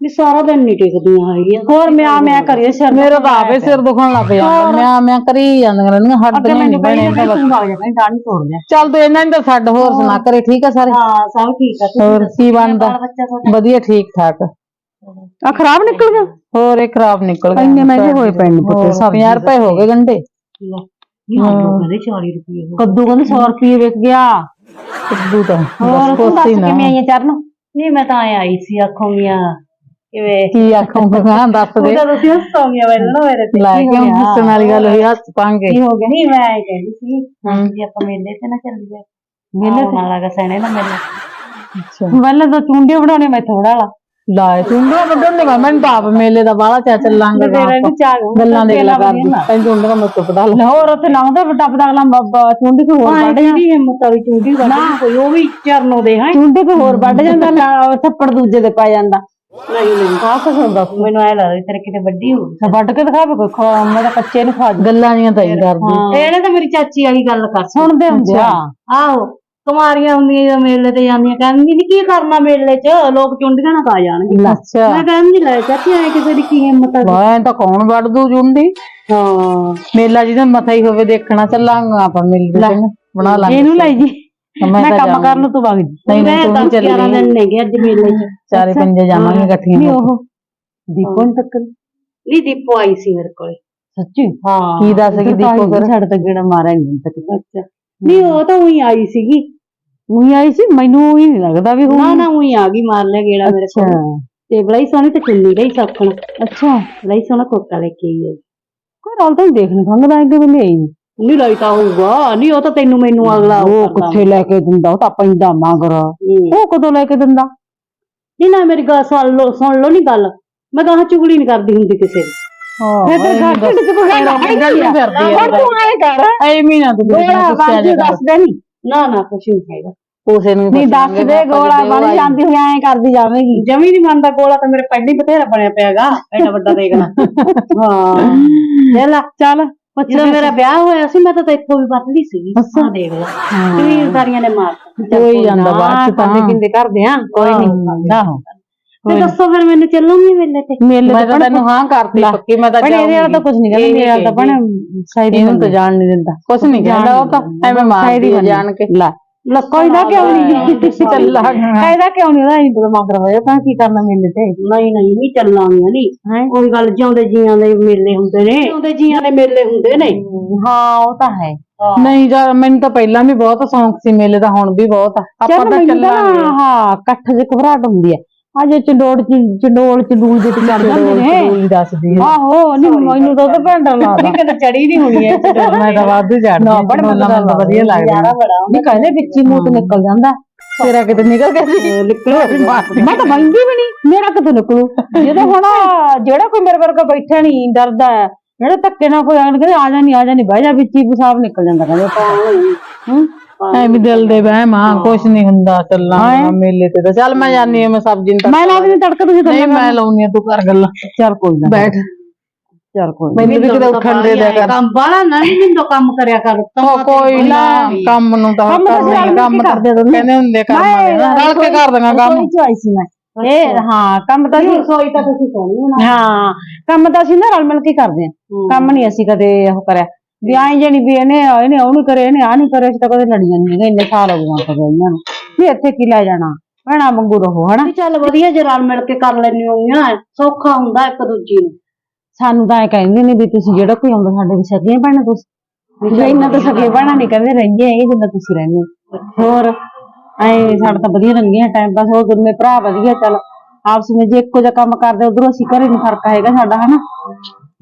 ਵੀ ਸਾਰਾ ਦਿਨ ਨਹੀਂ ਟਿਕਦੀਆਂ ਹੈਗੀਆਂ। ਹੋਰ ਮੈਂ ਮੈਂ ਕਰੀਏ ਸਿਰ ਮੇਰਾ ਤਾਂ ਆਪੇ ਸਿਰ ਦੁਖਣ ਲੱਗ ਜਾਂਦਾ ਮੈਂ ਮੈਂ ਕਰੀ ਜਾਂਦੀਆਂ ਰਹਿੰਦੀਆਂ ਹੱਡ ਨਹੀਂ ਬਣੇ ਤਾਂ ਬਸ ਡਾਣੀ ਤੋੜ ਲਿਆ ਚੱਲ ਤੂੰ ਇਹਨਾਂ ਨੂੰ ਤਾਂ ਛੱਡ ਹੋਰ ਸੁਣਾ ਕਰੇ ਠੀਕ ਆ ਸਾਰੇ? ਹਾਂ ਸਭ ਠੀਕ ਆ ਹੋਰ ਕੀ ਬਣਦਾ? ਵਧੀਆ ਠੀਕ ਠਾਕ। ਆ ਖਰਾਬ ਨਿਕਲ ਗਿਆ? ਹੋਰ ਇਹ ਖਰਾਬ ਨਿਕਲ ਗਏ ਇੰਨੇ ਮਹਿੰਗੇ ਹੋਏ ਪਏ ਨੇ ਪੁੱਤ, ਸਬਜ਼ੀ 50 ਰੁਪਏ ਹੋ ਗਏ ਗੰਡੇ। ਨਹੀਂ ਆਲੂ ਕਹਿੰਦੇ 40 ਰੁਪਏ ਕੱਦੂ ਕਹਿੰਦੇ 100 ਰੁਪਏ ਵਿਕ ਗਿਆ। ਕੱਦੂ ਤਾਂ ਹੋਰ ਬਸ ਤੂੰ ਦੱਸ ਕਿਵੇਂ ਚਰਨ? ਨਹੀਂ ਮੈਂ ਤਾਂ ਆਈ ਸੀ ਆਖੋਂਗੀਆਂ ਕਿਵੇਂ? ਕੀ ਆਖੂੰਗਾ ਮੈਂ ਦੱਸ ਦੇ। ਉਹਦਾ ਤੁਸੀਂ ਹੱਸੋਂਗੀਆਂ ਮੈਨੂੰ ਮੇਰੇ ਤੇ ਲੈ ਕੀ ਹੋ ਕਿਉਂ ਗਿਆ? ਹੱਸਣ ਵਾਲੀ ਗੱਲ ਹੋਈ ਹੱਸ ਪਾਂਗੇ। ਕੀ ਹੋ ਗਿਆ? ਨਹੀਂ ਮੈਂ ਐਂ ਕਹਿੰਦੀ ਸੀ ਵੀ ਆਪਾਂ ਮੇਲੇ ਤੇ ਨਾ ਚੱਲੀਏ। ਮੇਲੇ ਤੇ? ਨਾਲ ਲਗਾ ਸੈਣੇ ਨਾ ਮੇਲੇ। ਅੱਛਾ। ਪਹਿਲਾਂ ਤਾਂ ਚੁੰਡੇ ਬਣਾਉਣੇ ਮੈਂ ਥੋੜਾ ਲਾ ਲਾਏ ਚੁੰਡਾ ਵੱਡਣ ਨੇ ਮੈਨੂੰ ਤਾਂ ਆਪ ਮੇਲੇ ਦਾ ਬਾਹਲਾ ਚਾ ਚੱਲਾਂਗੇ ਤੇਰਾ ਆਪਾਂ। ਨਹੀਂ ਚਾਹ ਗੱਲਾਂ ਦੇ ਗੱਲਾਂ ਕਰਦੀ। ਤੈਨੂੰ ਚੁੰਡਾ ਮੈਂ ਤੋਂ ਪਤਾ ਲੱਗ ਹੋਰ ਉੱਥੇ ਬਾਬਾ ਚੁੰਡੀ ਵੱਢ ਜਾਂਦੀ ਹਿੰਮਤ ਵਾਲੀ ਚੁੰਡੀ ਵੱਢ ਕੋਈ ਉਹ ਵੀ ਚਰਨੋਂ ਦੇ ਹਾਂ। ਚੁੰਡੇ ਕੋ ਹੋਰ ਵੱਢ ਜਾਂਦਾ ਨਾ ਥੱਪੜ ਦੂਜੇ ਦੇ ਪੈ ਜਾਂਦਾ। ਨਹੀਂ ਨਹੀਂ। ਆਹ ਕੁਛ ਹੁੰਦਾ ਸੀ, ਮੈਨੂੰ ਐ ਲੱਗਦਾ ਵੀ ਤੇਰੇ ਕਿਤੇ ਵੱਡੀ ਹੋ ਤਾਂ ਵੱਢ ਕੇ ਦਿਖਾਵੇ ਕੋਈ ਖਾ ਮੈਂ ਤਾਂ ਕੱਚੇ ਨੂੰ ਖਾ ਗੱਲਾਂ ਜੀਆਂ ਤਾਂ ਹੀ ਕਰਦੀ ਇਹਨੇ ਤਾਂ ਮੇਰੀ ਚਾਚੀ ਵਾਲੀ ਗੱਲ ਕਰ ਸੁਣਦੇ ਹੁੰਦੇ ਆ। ਆਹੋ ਕੁਮਾਰੀਆਂ ਹੁੰਦੀਆਂ ਜਦੋਂ ਮੇਲੇ ਤੇ ਜਾਂਦੀਆਂ ਕਹਿੰਦੀ ਨੀ ਕੀ ਕਰਨਾ ਮੇਲੇ 'ਚ? ਲੋਕ ਚੁੰਡੀਆਂ ਨਾ ਪਾ ਜਾਣਗੇ। ਅੱਛਾ। ਮੈਂ ਕਹਿੰਦੀ ਲੈ ਚਾਚੀ ਐ ਕਿਸੇ ਦੀ ਕੀ ਹਿੰਮਤ ਆ? ਮੈਂ ਤਾਂ ਕੌਣ ਵੱਢ ਦੂ ਚੁੰਡੀ? ਹਾਂ। ਮੇਲਾ ਜਿਹਦਾ ਮਥਾ ਹੀ ਹੋਵੇ ਦੇਖਣਾ ਚੱਲਾਂਗਾ ਆਪਾਂ ਮਿਲ ਕੇ ਬਣਾ ਲਾਂਗੇ ਇਹਨੂੰ ਲੈ ਜੀ। ਮੈਂ ਮੈਂ ਕੰਮ ਕਰਨ ਨੂੰ ਤੂੰ ਵਗ ਜੀ। ਨਹੀਂ ਮੈਂ ਨਹੀਂ ਤੂੰ ਵੀ ਚੱਲੀ 11 ਦਿਨ ਨਹੀਂ ਗਏ ਅੱਜ ਮੇਲੇ 'ਚ। ਚਾਰੇ ਪੰਜੇ ਜਾਵਾਂਗੇ ਇਕੱਠੀਆਂ ਨਹੀਂ। ਉਹ ਦੀਪੋ ਨੂੰ ਤੱਕ ਨਹੀਂ ਦੀਪੋ ਆਈ ਸੀ ਮੇਰੇ ਕੋਲੇ। ਸੱਚੀ? ਹਾਂ। ਕੀ ਦੱਸ ਗਈ ਦੀਪੋ ਫਿਰ? ਛੱਡ ਤਾਂ ਗੇੜਾ ਮਾਰਿਆ ਨਹੀਂ ਤੱਕ। ਅੱਛਾ। ਨਹੀਂ ਉਹ ਤਾਂ ਉਹੀ ਆਈ ਸੀਗੀ। ਉਹੀ ਆਈ ਸੀ? ਮੈਨੂੰ ਹੀ ਨਹੀਂ ਲੱਗਦਾ ਵੀ ਨਾ ਨਾ ਉਹੀ ਆ ਗਈ ਮਾਰ ਲਿਆ ਗੇੜਾ ਮੇਰੇ ਕੋਲ। ਤੇ ਬੜੀ ਸੋਹਣੀ ਤੇ ਚੁੰਨੀ ਲਈ ਸੌਖਣ। ਅੱਛਾ। ਬੜੀ ਸੋਹਣਾ ਕੋਕਾ ਲੈ ਕੇ ਆਈ ਹੈ ਕੋਈ ਰੌਲ ਤਾਂ ਨੀ ਦੇਖਣ ਖੰਗਦਾ ਅੱਗੇ ਵੀ ਨਹੀਂ ਨਹੀਂ ਲਈ ਤਾਂ ਹੋਊਗਾ। ਨਹੀਂ ਉਹ ਤਾਂ ਤੈਨੂੰ ਮੈਨੂੰ ਅਗਲਾ ਉਹ ਕਿੱਥੇ ਲੈ ਕੇ ਦਿੰਦਾ? ਉਹ ਤਾਂ ਪੈਂਦਾ ਮਗਰ ਨਹੀਂ ਉਹ ਕਦੋਂ ਲੈ ਕੇ ਦਿੰਦਾ? ਨਾ ਮੇਰੀ ਗੱਲ ਸੁਣ ਲਓ ਸੁਣ ਲਓ ਨਹੀਂ ਗੱਲ। ਮੈਂ ਕਹਾਂ ਚੁਗਲੀ ਨਹੀਂ ਕਰਦੀ ਹੁੰਦੀ ਕਿਸੇ ਦੀ ਮੈਂ ਤਾਂ ਘਰ ਢਿੱਡ ਚ ਕੋਈ ਗੱਲ ਗੱਲ ਨਹੀਂ ਕਰਦੀ ਹੋਰ ਤੂੰ ਆਏ ਕਰ। ਐਵੇਂ ਨਾ ਤੂੰ ਦੱਸ ਦੇ ਨਹੀਂ ਨਾ ਨਾ। ਕੁਛ ਨਹੀਂ ਹੈਗਾ। ਉਸੇ ਨੂੰ ਨਹੀਂ ਦੱਸ ਦੇ ਗੋਲਾ ਬਣ ਜਾਂਦੀ ਹੋਈ ਐਂ ਕਰਦੀ ਜਾਵੇਗੀ। ਜਮੀ ਨਹੀਂ ਮੰਨਦਾ ਗੋਲਾ ਤਾਂ ਮੇਰੇ ਪਹਿਲਾਂ ਹੀ ਬਥੇਰਾ ਬਣਿਆ ਪਿਆਗਾ। ਐਡਾ ਵੱਡਾ ਦੇਖਣਾ ਹਾਂ। [LAUGHS] ਲੈ ਲਾ ਚੱਲ। ਜਦੋਂ ਮੇਰਾ ਵਿਆਹ ਹੋਇਆ ਸੀ ਮੈਂ ਤਾਂ ਇੱਥੋਂ ਵੀ ਪਤਲੀ ਸੀਗੀ। ਆਹ ਦੇਖ ਲਾ। ਕਿੰਨੀ ਸਾਰੀਆਂ ਨੇ ਮਾਰਤਾ ਕੋਈ ਜਾਂਦਾ ਬਾਅਦ ਚ ਤਾਂ ਕਿੰਦੇ ਕਰਦੇ ਆ ਕੋਈ ਨਹੀਂ ਆਹੋ। ਤੇ ਦੱਸੋ ਫਿਰ ਮੈਨੂੰ ਚੱਲੂਗੀ ਮੇਲੇ ਤੇ? ਮੇਲੇ ਮੈਂ ਤਾਂ ਤੈਨੂੰ ਹਾਂ ਕਰਤੀ ਪੱਕੀ ਮੈਂ ਤਾਂ ਪਰ ਇਹਦੇ ਵਾਲਾ ਤਾਂ ਕੁਝ ਨਹੀਂ ਕਹਿੰਦਾ ਮੇਰੇ ਵਾਲਾ ਤਾਂ ਬਣ ਸਾਈਡ ਇਹਨੂੰ ਤਾਂ ਜਾਣ ਨਹੀਂ ਦਿੰਦਾ। ਕੁਛ ਨਹੀਂ ਕਹਿੰਦਾ ਉਹ ਤਾਂ ਐਵੇਂ ਮਾਰਦੀ ਆ ਜਾਣ ਕੇ। ਲੈ। ਕਿਉਂ ਨਹੀਂ? ਕਿਉਂ? ਨਹੀਂ? ਉਹਦਾ ਨਹੀਂ ਪਤਾ ਮਗਰ ਹੋਇਆ ਤਾਂ ਕੀ ਕਰਨਾ ਮੇਲੇ ਤੇ? ਨਹੀਂ ਨਹੀਂ ਨਹੀਂ ਚੱਲਾਂਗੇ ਨਹੀਂ। ਕੋਈ ਗੱਲ ਜਿਉਂਦੇ ਜੀਆਂ ਦੇ ਮੇਲੇ ਹੁੰਦੇ ਨੇ। ਜਿਉਂਦੇ ਜੀਆਂ ਦੇ ਮੇਲੇ ਹੁੰਦੇ ਨੇ। ਹਾਂ ਉਹ ਤਾਂ ਹੈ। ਨਹੀਂ ਜਾ ਮੈਨੂੰ ਤਾਂ ਪਹਿਲਾਂ ਵੀ ਬਹੁਤ ਸ਼ੌਂਕ ਸੀ ਮੇਲੇ ਦਾ ਹੁਣ ਵੀ ਬਹੁਤ ਆ। ਆਪਾਂ ਤਾਂ ਚੱਲਾਂਗੇ। ਹਾਂ ਇਕੱਠ ਚ ਘਬਰਾਹਟ ਹੁੰਦੀ ਹੈ ਅੱਜ ਚੰਡੋੜ ਚ ਚੰਡੋਲ ਚ ਦੂਲ ਦੇ ਤੇ ਚੜ ਜਾਂਦੇ ਨੇ ਚੜੂਲ ਦੱਸਦੀ ਆ ਆਹੋ ਨਹੀਂ ਮੈਨੂੰ ਤਾਂ ਉਹਦੇ ਭੈਣ ਦਾ ਲੱਗਦਾ ਕਦੇ ਚੜੀ ਨਹੀਂ ਹੋਣੀ ਐ ਮੈਂ ਤਾਂ ਵਾਧੂ ਚੜਦੀ ਨਾ ਬੜ ਮੈਨੂੰ ਵਧੀਆ ਲੱਗਦਾ। ਬੜਾ ਨਹੀਂ ਕਹਿੰਦੇ ਵਿੱਚ ਹੀ ਮੂੰਹ ਤੋਂ ਨਿਕਲ ਜਾਂਦਾ। ਤੇਰਾ ਕਿਤੇ ਨਿਕਲ ਗਿਆ ਸੀ? ਮੈਂ ਤਾਂ ਮੰਗੀ ਵੀ ਨਹੀਂ। ਮੇਰਾ ਕਿਤੇ ਨਿਕਲੂ? ਜਦੋਂ ਹੁਣ ਜਿਹੜਾ ਕੋਈ ਮੇਰੇ ਵਰਗਾ ਬੈਠਾ ਨਹੀਂ ਡਰਦਾ ਹੈ ਜਿਹੜਾ ਧੱਕੇ ਨਾਲ ਕੋਈ ਆਣ ਕਹਿੰਦੇ ਆ ਜਾ ਨਹੀਂ ਆ ਜਾ ਨਹੀਂ ਬਹਿ ਜਾ ਵਿੱਚ ਹੀ ਪਿਸ਼ਾਬ ਨਿਕਲ ਜਾਂਦਾ ਕਹਿੰਦੇ। ਹੂੰ। ਐਵੇਂ ਦਿਲ ਦੇ ਵਹਿਮ ਆ ਕੁਛ ਨਹੀਂ ਹੁੰਦਾ ਚੱਲਾਂਗੇ ਮੇਲੇ ਤੇ ਤਾਂ। ਚੱਲ ਮੈਂ ਜਾਨੀ ਆ ਮੈਂ ਸਬਜ਼ੀ ਨੂੰ ਮੈਂ ਲਾ ਦਿੰਦੀ ਤੜਕਾ ਤੁਸੀਂ ਨਹੀਂ ਮੈਂ ਲਾਉਣੀ ਆ ਤੂੰ ਕਰ ਗੱਲਾਂ। ਚੱਲ ਕੋਈ ਨਾ। ਬੈਠ। ਚੱਲ ਕੋਈ ਮੈਨੂੰ ਵੀ ਕਿਤੇ ਉੱਠਣ ਦੇ ਦਿਆ ਕਰ। ਕੰਮ ਬਾਲਾ ਨਹੀਂ ਮਿੰਦੋ ਕੰਮ ਕਰਿਆ ਕਰ ਉਹ ਕੋਈ ਨਾ ਕੰਮ ਨੂੰ ਤਾਂ ਕੰਮ ਤਾਂ ਕਰਨਾ ਹੀ, ਕੰਮ ਤਾਂ ਕਰਦੇ ਦੋਨੇ। ਕਹਿੰਦੇ ਹੁੰਦੇ ਕੰਮ ਵਾਲੇ ਨਾ। ਰਲ ਕੇ ਕਰ ਦਾਂਗਾ ਕੰਮ। ਰਸੋਈ ਚ ਆਈ ਸੀ ਮੈਂ ਇਹ ਹਾਂ ਕੰਮ ਤਾਂ ਅਸੀਂ ਸੋਈ ਤਾਂ ਤੁਸੀਂ ਸੋਣੀ ਹੋਣਾ। ਹਾਂ ਕੰਮ ਤਾਂ ਅਸੀਂ ਨਾ ਰਲ ਮਿਲ ਕੇ ਕਰਦੇ ਆ ਕੰਮ ਨਹੀਂ ਅਸੀਂ ਕਦੇ ਉਹ ਕਰਿਆ। ਵੀ ਆਏ ਜਣੀ ਵੀ ਇਹਨੇ ਇਹਨੇ ਉਹ ਨਹੀਂ ਕਰੇ ਇਹਨੇ ਆ ਨਹੀਂ ਕਰੇ ਅਸੀਂ ਤਾਂ ਕਦੇ ਲੜੀਆਂ ਨਹੀਂ ਇੰਨੇ ਸਾਲ ਹੋ ਗਏ ਆਪਾਂ ਨੂੰ। ਵੀ ਇੱਥੇ ਕੀ ਲੈ ਜਾਣਾ? ਭੈਣਾ ਵਾਂਗੂ ਰਹੋ ਹਨਾ? ਵੀ ਚੱਲ ਵਧੀਆ ਜੇ ਰਲ ਮਿਲ ਕੇ ਕਰ ਲੈਣੀ ਹੋਈਆਂ ਸੌਖਾ ਹੁੰਦਾ ਇੱਕ ਦੂਜੀ ਨੂੰ। ਸਾਨੂੰ ਤਾਂ ਇਹ ਕਹਿੰਦੇ ਨੇ ਵੀ ਤੁਸੀਂ ਜਿਹੜਾ ਕੋਈ ਆਉਂਦਾ ਸਾਡੇ ਵਿੱਚ ਸਕੀਆਂ ਭੈਣਾਂ ਤੁਸੀਂ ਵੀ ਇੰਨਾ ਤਾਂ ਸਕੇ ਭੈਣਾਂ ਨਹੀਂ ਕਹਿੰਦੇ ਰਹਿੰਦੇ ਇਹ ਜਿੰਨਾ ਤੁਸੀਂ ਰਹਿੰਦੇ। ਹੋਰ ਐ ਸਾਡਾ ਤਾਂ ਵਧੀਆ ਲੰਘਿਆ ਟਾਈਮ ਪਾਸ ਹੋ ਗੁਰਮੇ ਭਰਾ ਵਧੀਆ ਚੱਲ ਆਪਸ ਵਿੱਚ ਜੇ ਇੱਕੋ ਜਿਹਾ ਕੰਮ ਕਰਦੇ ਉਧਰੋਂ ਅਸੀਂ ਘਰੇ ਨੂੰ ਫ਼ਰਕ ਹੈਗਾ ਸਾਡਾ ਹਨਾ?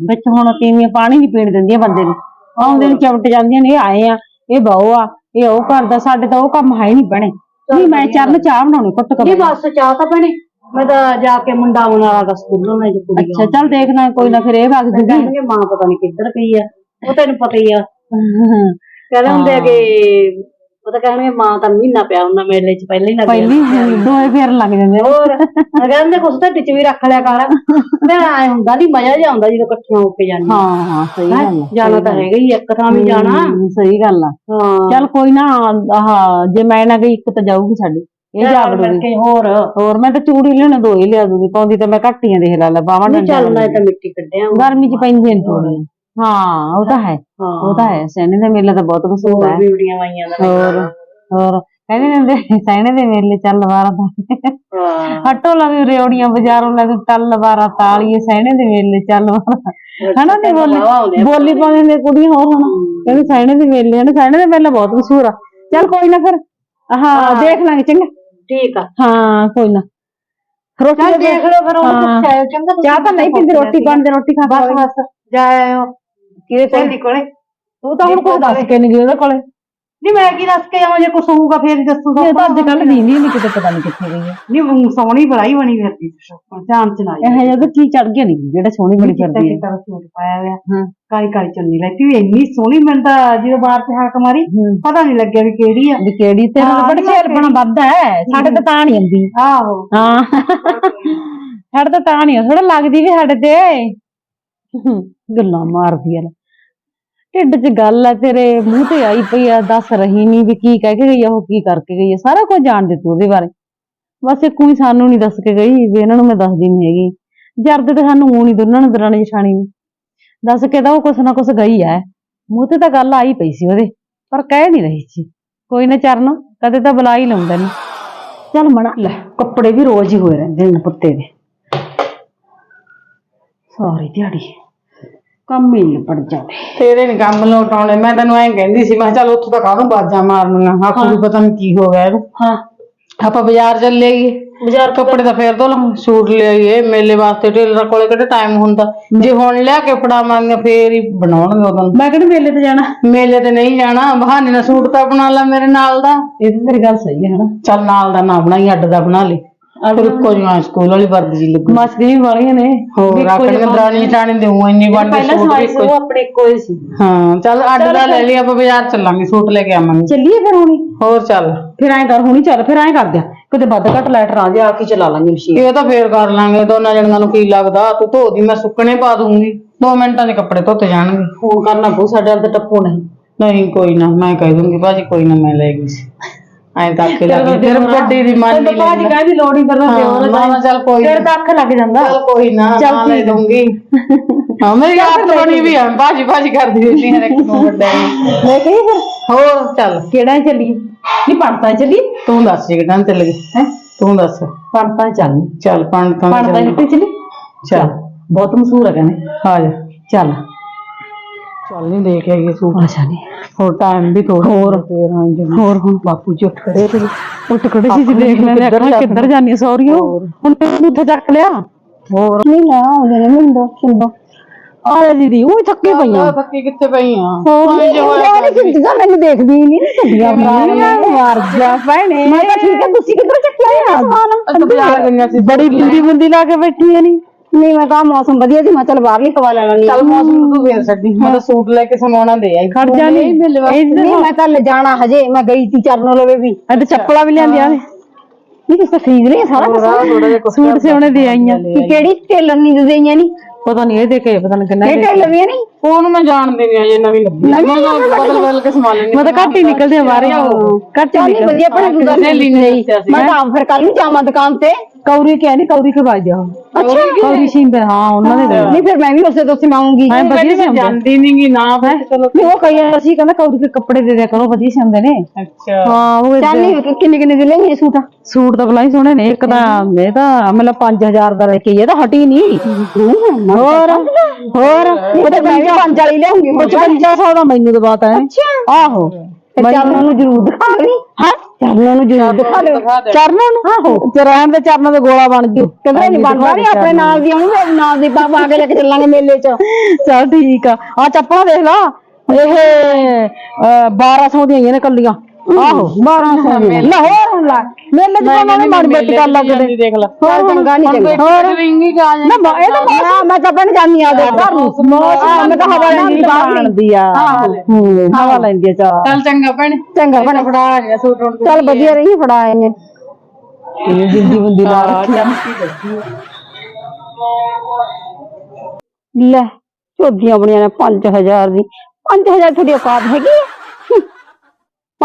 ਵਿੱਚ ਹੁਣ ਤੀਵੀਆਂ ਪਾਣੀ ਨਹੀਂ ਪੀਣ ਦਿੰਦੀਆਂ ਬੰਦੇ ਨੂੰ। ਆਉਂਦੇ ਨੂੰ ਚਮਟ ਜਾਂਦੀਆਂ ਨੇ ਇਹ ਆਏ ਆ ਇਹ ਬਹੁ ਆ ਇਹ ਉਹ ਕਰਦਾ ਸਾਡੇ ਤਾਂ ਉਹ ਕੰਮ ਹੈ ਨਹੀਂ ਬਣੇ ਨਹੀਂ ਮੈਂ ਚਰਨ ਚਾਹ ਬਣਾਉਣੀ ਕੁੱਟ ਕੇ ਨਹੀਂ ਬਸ ਚਾਹ ਤਾਂ ਭੈਣੇ ਮੈਂ ਤਾਂ ਜਾ ਕੇ ਮੁੰਡਾ ਆਉਣ ਵਾਲਾ ਦਾ ਸਕੂਲੋਂ ਮੈਂ ਜੇ ਅੱਛਾ ਚੱਲ ਦੇਖਣਾ ਕੋਈ ਨਾ ਫਿਰ ਇਹ ਵਗ ਜੂਗੀ ਕਹਿਣਗੇ ਮਾਂ ਪਤਾ ਨਹੀਂ ਕਿੱਧਰ ਗਈ ਆ ਉਹ ਤੈਨੂੰ ਪਤਾ ਹੀ ਆ। ਕਹਿੰਦੇ ਹੁੰਦੇ ਆ ਕਿ ਉਹ ਤਾਂ ਕਹਿਣਗੇ ਮਾਂ ਤਾਂ ਮਹੀਨਾ ਪਿਆ ਹੁੰਦਾ ਮੇਲੇ 'ਚ ਪਹਿਲਾਂ ਹੀ ਲੱਗ ਪਹਿਲੀ ਦੋਏ ਫੇਰ ਲੱਗ ਜਾਂਦੇ ਆ। ਹੋਰ ਮੈਂ ਕਹਿੰਦੇ ਕੁਛ ਤਾਂ ਵਿੱਚ ਵੀ ਰੱਖ ਲਿਆ ਕਰ। ਮੈਂ ਆਏ ਹੁੰਦਾ ਨਹੀਂ ਮਜ਼ਾ ਜਿਹਾ ਆਉਂਦਾ ਜਦੋਂ ਇਕੱਠੀਆਂ ਹੋ ਕੇ ਜਾਂਦੀਆਂ ਹਾਂ ਹਾਂ ਸਹੀ? ਗੱਲ ਆ ਜਾਣਾ ਤਾਂ ਹੈਗਾ ਹੀ ਇੱਕ ਥਾਂ ਵੀ ਜਾਣਾ। ਹਮ, ਸਹੀ ਗੱਲ ਆ। ਹਾਂ। ਚੱਲ ਕੋਈ ਨਾ ਆਹ ਜੇ ਮੈਂ ਨਾ ਗਈ ਇੱਕ ਤਾਂ ਜਾਊਗੀ ਸਾਡੀ। ਇਹ ਜਾਗੜੂਗੀ ਕੇ ਹੋਰ। ਹੋਰ ਮੈਂ ਤਾਂ ਚੂੜੀ ਲੈਣੇ ਦੋ ਹੀ ਲਿਆ ਦੂੰਗੀ। ਪਾਉਂਦੀ ਤਾਂ ਮੈਂ ਘੱਟ ਹੀ ਆ ਦੇਖ ਲਾ ਲੈ ਬਾਵਾਂ ਨਹੀਂ ਡੰਡਾ ਚੱਲ ਮੈਂ ਤਾਂ ਮਿੱਟੀ ਕੱਢਿਆ ਗਰਮੀ ਚ ਪੈਂਦੀਆਂ ਨੇ ਥੋੜੀਆਂ ਹਾਂ ਉਹ ਤਾਂ ਹੈ। ਉਹ ਤਾਂ ਹੈ ਸੈਣੇ ਦੇ ਮੇਲਾ ਤਾਂ ਬਹੁਤ ਮਸ਼ਹੂਰ ਹੈ। ਦਾ ਹੋਰ ਹੋਰ ਕਹਿੰਦੇ ਨੇ ਸੈਣੇ ਦੇ ਮੇਲੇ ਚੱਲ ਵਾਰਾ ਤਾਂ। ਹਟੋ ਲਾ ਵੀ ਰੇਵੜੀਆਂ ਬਾਜ਼ਾਰੋਂ ਲੈ ਕੇ ਟੱਲ ਵਾਰਾ ਤਾਲੀਏ ਸੈਣੇ ਦੇ ਮੇਲੇ ਚੱਲ ਵਾਰਾ। ਹਨਾ ਨਹੀਂ ਬੋਲੀ ਬੋਲੀ ਪਾਉਂਦੇ ਨੇ ਕੁੜੀਆਂ ਹੋਰ। ਹੁਣ ਕਹਿੰਦੇ ਸੈਣੇ ਦੇ ਮੇਲੇ ਨੇ ਸੈਣੇ ਦੇ ਮੇਲਾ ਬਹੁਤ ਮਸ਼ਹੂਰ ਆ। ਚੱਲ ਕੋਈ ਨਾ ਫਿਰ। ਹਾਂ। ਦੇਖ ਲਾਂਗੇ ਚੰਗਾ। ਠੀਕ ਆ। ਹਾਂ ਕੋਈ ਨਾ। ਰੋਟੀ ਦੇਖ ਲਓ ਫਿਰ ਉਹ ਚਾਹ ਤਾਂ ਨਹੀਂ ਪੀਂਦੀ ਰੋਟੀ ਬਣਦੇ ਰੋਟੀ ਖਾ ਬਸ ਬਸ। ਜਾ ਕਿਹਦੇ ਸਹੇਲੀ ਕੋਲੇ। ਤੂੰ ਤਾਂ ਹੁਣ ਕੁਝ ਦੱਸ ਕੇ ਨਹੀਂ ਗਈ ਉਹਦੇ ਕੋਲੇ। ਨਹੀਂ ਮੈਂ ਕੀ ਦੱਸ ਕੇ ਆਵਾਂ ਜੇ ਕੁਛ ਹੋਊਗਾ ਫੇਰ ਹੀ ਦੱਸੂਗਾ ਇਹ ਤਾਂ ਅੱਜ ਕੱਲ ਦੀਦੀ ਨਹੀਂ ਕਿਤੇ ਪਤਾ ਨਹੀਂ ਕਿੱਥੇ ਗਈ ਹੈ ਨਹੀਂ ਸੋਹਣੀ ਬੜਾਈ ਬਣੀ ਫਿਰਦੀ ਜਾਨ ਚ ਨਾ ਇਹ ਜਦੋਂ ਕੀ ਚੜ ਗਿਆ ਨਹੀਂ ਜਿਹੜਾ ਸੋਹਣੀ ਬਣੀ ਫਿਰਦੀ ਹੈ ਕਿਤਾ ਸੂਟ ਪਾਇਆ ਹੋਇਆ। ਹਾਂ। ਕਾਲੀ ਕਾਲੀ ਚੁੰਨੀ ਲੈਤੀ ਵੀ ਇੰਨੀ ਸੋਹਣੀ ਮੈਨੂੰ ਤਾਂ ਜਦੋਂ ਬਾਹਰ ਤੇ ਹਾਕ ਮਾਰੀ ਹੂੰ। ਪਤਾ ਨਹੀਂ ਲੱਗਿਆ ਵੀ ਕਿਹੜੀ ਆ। ਵੀ ਕਿਹੜੀ ਤੇਰਾ ਹਾਂ, ਤਾਂ ਬੜਾ ਨਹੀਂ ਛੇਲ ਬਣਾ ਵੱਧ ਹੈ ਸਾਡੇ ਤਾਂ ਤਾਂ ਨਹੀਂ ਆਉਂਦੀ। ਆਹੋ। ਹਾਂ। ਸਾਡੇ ਤਾਂ ਤਾਂ ਨਹੀਂ ਥੋੜਾ ਲੱਗਦੀ ਵੀ ਸਾਡੇ ਤੇ। ਗੱਲਾਂ ਮਾਰਦੀ ਆ ਲੈ। ਢਿੱਡ 'ਚ ਗੱਲ ਆ, ਤੇਰੇ ਮੂੰਹ ਤੇ ਆਈ ਪਈ ਆ, ਦੱਸ ਰਹੀ ਨਹੀਂ ਵੀ ਕੀ ਕਹਿ ਕੇ ਗਈ ਆ, ਉਹ ਕੀ ਕਰਕੇ ਗਈ ਆ, ਸਾਰਾ ਕੁਝ ਜਾਣਦੇ ਤੂੰ ਉਹਦੇ ਬਾਰੇ। ਬਸ ਇੱਕ ਹੀ ਸਾਨੂੰ ਨਹੀਂ ਦੱਸ ਕੇ ਗਈ ਵੀ ਇਹਨਾਂ ਨੂੰ ਮੈਂ ਦੱਸਦੀ ਨਹੀਂ ਹੈਗੀ। ਜਰਦ ਤੇ ਸਾਨੂੰ ਮੂੰਹ ਨਹੀਂ ਦੋਨਾਂ ਨੂੰ ਦਰਾਣੀ ਜਠਾਣੀ ਨੂੰ। ਦੱਸ ਕੇ ਤਾਂ ਉਹ ਕੁਛ ਨਾ ਕੁਛ ਗਈ ਐ ਮੂੰਹ ਤੇ ਤਾਂ ਗੱਲ ਆਈ ਪਈ ਸੀ ਉਹਦੇ, ਪਰ ਕਹਿ ਨਹੀਂ ਰਹੀ ਸੀ। ਕੋਈ ਨਾ ਚਰਨ, ਕਦੇ ਤਾਂ ਬੁਲਾ ਹੀ ਲਾਉਂਦਾ ਨਹੀਂ ਚੱਲ ਮਣਾ ਲੈ, ਕੱਪੜੇ ਵੀ ਰੋਜ਼ ਹੀ ਹੋਏ ਰਹਿੰਦੇ ਨੇ ਪੁੱਤੇ ਦੇ। ਸਾਰੀ ਦਿਹਾੜੀ। ਕੰਮ ਹੀ ਨਿਪਟ ਜਾਂਦੇ ਤੇਰੇ ਨੀ ਕੰਮ ਲੋਟ ਆਉਣੇ ਮੈਂ ਤੈਨੂੰ ਐਂ ਕਹਿੰਦੀ ਸੀ ਮੈਂ ਕਿਹਾ ਚੱਲ ਉੱਥੋਂ ਤਾਂ ਕਾਹਨੂੰ ਬਾਜਾਂ ਮਾਰਨੀਆਂ ਆਖੂ ਵੀ ਪਤਾ ਨਹੀਂ ਕੀ ਹੋ ਗਿਆ ਇਹਨੂੰ। ਹਾਂ। ਆਪਾਂ ਬਾਜ਼ਾਰ ਚੱਲੇਗੀ ਬਾਜ਼ਾਰ ਕੱਪੜੇ ਤਾਂ ਫੇਰ ਤੋਂ ਸੂਟ ਲਿਆਈਏ ਮੇਲੇ ਵਾਸਤੇ ਟੇਲਰ ਕੋਲੇ ਕਿਹੜਾ ਟਾਈਮ ਹੁੰਦਾ। ਜੇ ਹੁਣ ਲਿਆ ਕੇ ਫੜਾਵਾਂਗੇ ਫੇਰ ਹੀ ਬਣਾਉਣਗੇ ਉਦੋਂ ਮੈਂ ਕਿਹੜੇ ਮੇਲੇ ਤੇ ਜਾਣਾ? ਮੇਲੇ ਤੇ ਨਹੀਂ ਜਾਣਾ ਬਹਾਨੇ ਨਾਲ ਸੂਟ ਤਾਂ ਬਣਾ ਲੈ ਮੇਰੇ ਨਾਲ ਦਾ। ਇਹ ਤਾਂ ਤੇਰੀ ਗੱਲ ਸਹੀ ਹੈ ਹਨਾ। ਚੱਲ ਨਾਲ ਦਾ ਨਾ ਬਣਾਈ ਅੱਡ ਦਾ ਬਣਾ ਲਈ। ਫਿਰ ਇੱਕੋ ਜਿਹਾ ਸਕੂਲ ਵਾਲੀ ਵਰਦੀ ਜੀ ਲੱਗੂ। ਮੱਚਦੀ ਵੀ ਵਾਲੀਆਂ ਨੇ। ਹੋਰ ਆਖਣ ਦਰਾਣੀ ਚਾਣੀ ਦੇ ਉਹ ਇੰਨੀ ਵੰਡ ਪਹਿਲਾਂ ਸੂਟ ਸਵਾਈ ਵੀ ਸੀ ਉਹ ਆਪਣੇ ਇੱਕੋ ਹੀ ਸੀ। ਹਾਂ ਚੱਲ ਅੱਡ ਦਾ ਲੈ ਲਈ ਆਪਾਂ ਬਾਜ਼ਾਰ ਚੱਲਾਂਗੇ ਸੂਟ ਲੈ ਕੇ ਆਵਾਂਗੇ। ਚੱਲੀਏ ਫਿਰ ਹੁਣੀ। ਹੋਰ ਚੱਲ। ਫਿਰ ਐਂ ਕਰ ਹੁਣੀ ਚੱਲ ਫਿਰ ਐਂ ਕਰਦੇ ਆ। ਕਿਤੇ ਵੱਧ ਘੱਟ ਲੈਟਰ ਆ ਜਾ ਆ ਕੇ ਚਲਾ ਲਾਂਗੇ ਮਸ਼ੀਨ ਇਹ ਤਾਂ ਫੇਰ ਕਰ ਲਾਂਗੇ ਦੋਨਾਂ ਜਣੀਆਂ ਨੂੰ ਕੀ ਲੱਗਦਾ ਤੂੰ ਧੋ ਦੀ ਮੈਂ ਸੁੱਕਣੇ ਪਾ ਦੂੰਗੀ। 2 ਮਿੰਟਾਂ 'ਚ ਕੱਪੜੇ ਧੋਤੇ ਜਾਣਗੇ। ਫੋਨ ਕਰਨਾ ਬਹੁਤ ਸਾਡੇ ਵੱਲ ਤੇ ਟੱਪੋ ਨਹੀਂ। ਨਹੀਂ ਕੋਈ ਨਾ ਮੈਂ ਕਹਿ ਦੂੰਗੀ ਭਾਜੀ ਕੋਈ ਨਾ ਮੈਂ ਲੈ ਗਈ ਸੀ। ਐਂ ਤਾਂ ਅੱਖੇ ਲੱਗੀ ਫਿਰ ਵੱਡੀ ਦੀ ਮੰਨ ਨਹੀਂ ਬਾਜੀ ਲੈਂਦਾ। ਕਹਿੰਦੀ ਲੋੜ ਹੀ ਕਰਦਾ ਹਾਂ, ਨਾ ਨਾ ਚੱਲ ਕੋਈ ਫਿਰ ਤਾਂ ਅੱਖ ਲੱਗ ਜਾਂਦਾ। ਚੱਲ ਕੋਈ ਨਾ ਚੱਲ ਨਾ ਲੈ। ਦੂੰਗੀ ਹਾਂ ਮੇਰੀ ਆਦਤ ਬਣੀ ਵੀ ਆ ਭਾਜੀ ਭਾਜੀ ਕਰਦੀ ਰਹਿੰਦੀ ਹੈ ਇੱਕ ਨੂੰ ਵੱਡਾ। ਲੈ ਕੇ ਫਿਰ ਹੋਰ ਚੱਲ। ਕਿਹੜਾ ਚੱਲੀਏ ਨਹੀਂ ਪੜਤਾ ਚੱਲੀਏ ਤੂੰ ਦੱਸ ਜੀ ਕਿਦਾਂ ਚੱਲ ਗਈ ਹੈ? ਤੂੰ ਦੱਸ। ਪੜਤਾ ਚੱਲ ਚੱਲ ਪੜਤਾ ਕਿੱਥੇ ਚੱਲੀ? ਚੱਲ। ਬਹੁਤ ਮਸ਼ਹੂਰ ਹੈ ਕਹਿੰਦੇ। ਜਾ। ਚੱਲ। ਚੱਲ ਨਹੀਂ ਦੇਖ ਹੈਗੇ ਸੂਟ ਅੱਛਾ ਨਹੀਂ ਹੋਰ ਟਾਈਮ ਵੀ ਥੋੜਾ ਹੋਰ ਫੇਰ ਆਂ ਜਨਾ ਹੋਰ ਹੁਣ ਬਾਪੂ ਜੀ ਉੱਠ ਖੜੇ ਤੇ ਉੱਠ ਖੜੇ ਸੀ ਜੀ ਦੇਖ ਲੈਂਦੇ ਅੱਖਾਂ ਕਿੱਧਰ ਜਾਂਦੀਆਂ ਸੌਰੀਆਂ ਹੁਣ ਤੈਨੂੰ ਉੱਥੇ ਚੱਕ ਲਿਆ ਹੋਰ ਨਹੀਂ ਨਾ ਆਉਂਦੇ ਨੇ ਮਿੰਦੋ ਚਿੰਦੋ ਆ ਦੀਦੀ ਉਹ ਥੱਕੇ ਪਈਆਂ ਥੱਕੀ ਕਿੱਥੇ ਪਈਆਂ ਹੋਰ ਕਿੰਦਾ ਮੈਨੂੰ ਦੇਖਦੀ ਨਹੀਂ ਛੱਡੀਆਂ ਮਾਰ ਜਾ ਭੈਣੇ ਮੈਂ ਤਾਂ ਠੀਕ ਹੈ ਤੁਸੀਂ ਕਿੱਧਰ ਚੱਕਿਆ ਆ ਸਮਾਨ ਅਸੀਂ ਬਾਜ਼ਾਰ ਗਈਆਂ ਸੀ ਬੜੀ ਬੁੰਦੀ ਬੁੰਦੀ ਲਾ ਕੇ ਬੈਠੀ ਨਹੀਂ ਨਹੀਂ ਮੈਂ ਤਾਂ ਮੌਸਮ ਵਧੀਆ ਸੀ ਮੈਂ ਚੱਲ ਬਾਹਰਲੀ ਹਵਾ ਲੈ ਲੈਣੀ ਚੱਲ ਮੌਸਮ ਨੂੰ ਤੂੰ ਫੇਰ ਛੱਡੀ। ਮੈਂ ਤਾਂ ਸੂਟ ਲੈ ਕੇ ਸਮਾਉਣਾ ਦੇ ਆਈ। ਖੜ ਜਾ ਨਹੀਂ ਨਹੀਂ ਮੈਂ ਤਾਂ ਜਾਣਾ ਹਜੇ ਮੈਂ ਗਈ ਸੀ ਚਰਨੋਂ ਲਵੇ ਵੀ। ਇੱਧਰ ਚੱਪਲਾਂ ਵੀ ਲਿਆਂਦੀਆਂ ਨੇ। ਨਹੀਂ ਕਿਸੇ ਖਰੀਦ ਰਹੀ ਸਾਰਾ ਕੁਝ ਥੋੜਾ ਜਿਹਾ ਸੂਟ ਸਿਉਣੇ ਦੇ ਆਈਆਂ। ਕਿ ਕਿਹੜੀ ਟੇਲਰ ਨਹੀਂ ਦੇ ਦਈਆਂ ਨਹੀਂ? ਪਤਾ ਨਹੀਂ ਇਹ ਦੇ ਕੇ ਪਤਾ ਨਹੀਂ ਕਿੰਨਾ ਇਹ ਟੇਲਰ ਵੀ ਨਹੀਂ? ਉਹਨੂੰ ਮੈਂ ਜਾਣਦੀ ਨਹੀਂ ਅਜੇ ਨਵੀਂ ਲੱਗੀ ਮੈਂ ਤਾਂ ਬਦਲ ਬਦਲ ਕੇ ਸਮਾ ਲੈਣੀ ਮੈਂ ਤਾਂ ਘੱਟ ਹੀ ਨਿਕਲਦੇ ਆ ਬਾਹਰ। ਘੱਟ ਹੀ ਨਹੀਂ ਨਿਕਲ ਵਧੀਆ ਪਰ ਤੂੰ ਸਹੇਲੀ ਨੇ ਸੀ ਮੈਂ ਤਾਂ ਆਪ ਫਿਰ ਕੱਲ ਨੂੰ ਜਾਵਾਂ ਦੁਕਾਨ ਤੇ। ਕੌਰੀ ਕਿਹਾ ਨਹੀਂ ਕੌਰੀ ਕੇ ਬਾਜ ਜਾ। ਅੱਛਾ। ਕੌਰੀ ਸਿੰਬਰ ਹਾਂ ਉਹਨਾਂ ਦੇ ਨਹੀਂ ਫਿਰ ਮੈਂ ਵੀ ਉਸੇ ਤੋਂ ਸਿਮਾਉਂਗੀ ਹਾਂ ਵਧੀਆ ਮੈਂ ਸਿਉਂਦੇ ਜਾਣਦੀ ਨਹੀਂ ਗੀ ਨਾ ਫਿਰ ਚਲੋ। ਨਹੀਂ ਉਹ ਕਈ ਅਸੀਂ ਕਹਿੰਦਾ ਕੌਰੀ ਕੇ ਕੱਪੜੇ ਦੇ ਦਿਆ ਕਰੋ ਵਧੀਆ ਸਿਉਂਦੇ ਨੇ। ਅੱਛਾ। ਹਾਂ ਉਹ ਚੱਲ ਨਹੀਂ ਕਿੰਨੇ ਕਿੰਨੇ ਦੇ ਲੈਣੀ ਸੂਟ? ਸੂਟ ਤਾਂ ਬਲਾਈ ਸੋਹਣੇ ਨੇ ਇੱਕ ਤਾਂ ਇਹ ਤਾਂ ਮਤਲਬ 5000 ਦਾ ਲੈ ਕੇ ਇਹ ਤਾਂ ਹਟੀ ਨਹੀਂ ਹੋਰ ਹੋਰ। ਉਹ ਤਾਂ ਮੈਂ ਵੀ ਪੰਜ ਵਾਲੀ ਲਿਆਉਂਗੀ ਹੁਣ 5500 ਦਾ ਮੈਨੂੰ ਦਵਾਤਾ ਹੈ। ਆਹੋ। ਚਰਨੋਂ ਨੂੰ ਜ਼ਰੂਰ ਦਿਖਾ ਲਈ ਹਾਂ? ਚਰਨੋਂ ਨੂੰ ਜ਼ਰੂਰ ਦਿਖਾ ਲਿਓ ਚਰਨਾਂ ਨੂੰ? ਆਹੋ। ਤੇ ਰਹਿਣ ਦੇ ਚਰਨਾਂ ਦੇ ਗੋਲਾ ਬਣ ਜੂ ਕਹਿੰਦੇ ਨਹੀਂ ਬਣਦਾ ਨਹੀਂ ਆਪਣੇ ਨਾਲ ਦੀ ਵੀ ਨਾਲ ਦੀ ਪਾ ਪਾ ਕੇ ਲੈ ਕੇ ਚੱਲਾਂਗੇ ਮੇਲੇ 'ਚ। ਚਲ ਠੀਕ ਆ। ਆ ਚੱਪਲਾਂ ਦੇਖ ਲਾ। ਇਹ ਅਹ, 1200 ਦੀਆਂ ਆਈਆਂ ਨੇ ਕੱਲੀਆਂ। ਆਹੋ 1200 ਦੀਆਂ ਲੈ ਹੋਰ ਹੁਣ ਲੈ ਮੇਲੇ ਚ ਪਾਉਣਾ ਨਹੀਂ ਮਾੜੀ ਮੋਟੀ ਗੱਲ ਲੱਗਦੇ ਦੇਖ ਲੈ। ਹੋਰ ਚੰਗਾ ਨਹੀਂ ਚੰਗਾ। ਹੋਰ? ਰਿੰਗੀ ਕਾ ਨਾ ਮ- ਇਹ ਤਾਂ ਮੌਸਮ ਮੈਂ ਤਾਂ ਬਣ ਜਾਂਦੀ ਆ ਦੇ ਘਰ ਨੂੰ ਮੌਸਮ ਮੈਂ ਤਾਂ ਹਵਾ ਲੈਂਦੀ ਬਾਹਰ ਬਣਦੀ ਆ। ਹੂੰ ਹਵਾ ਲੈਂਦੀ ਆ ਚੱਲ ਚੰਗਾ ਭੈਣ। ਚੰਗਾ ਬਣ ਫੜਾ ਆ ਗਿਆ ਸੂਟ ਹੁਣ ਚੱਲ ਵਧੀਆ ਰਹੀ ਫੜਾ ਆਏ ਨੇ ਇਹ ਜਿੰਦੀ ਬੰਦੀ ਲਾ ਰੱਖੀ ਲੈ ਝੋਦੀਆਂ ਬਣੀਆਂ ਨੇ 5000 ਦੀ। 5000 ਤੁਹਾਡੀ ਔਕਾਤ ਹੈਗੀ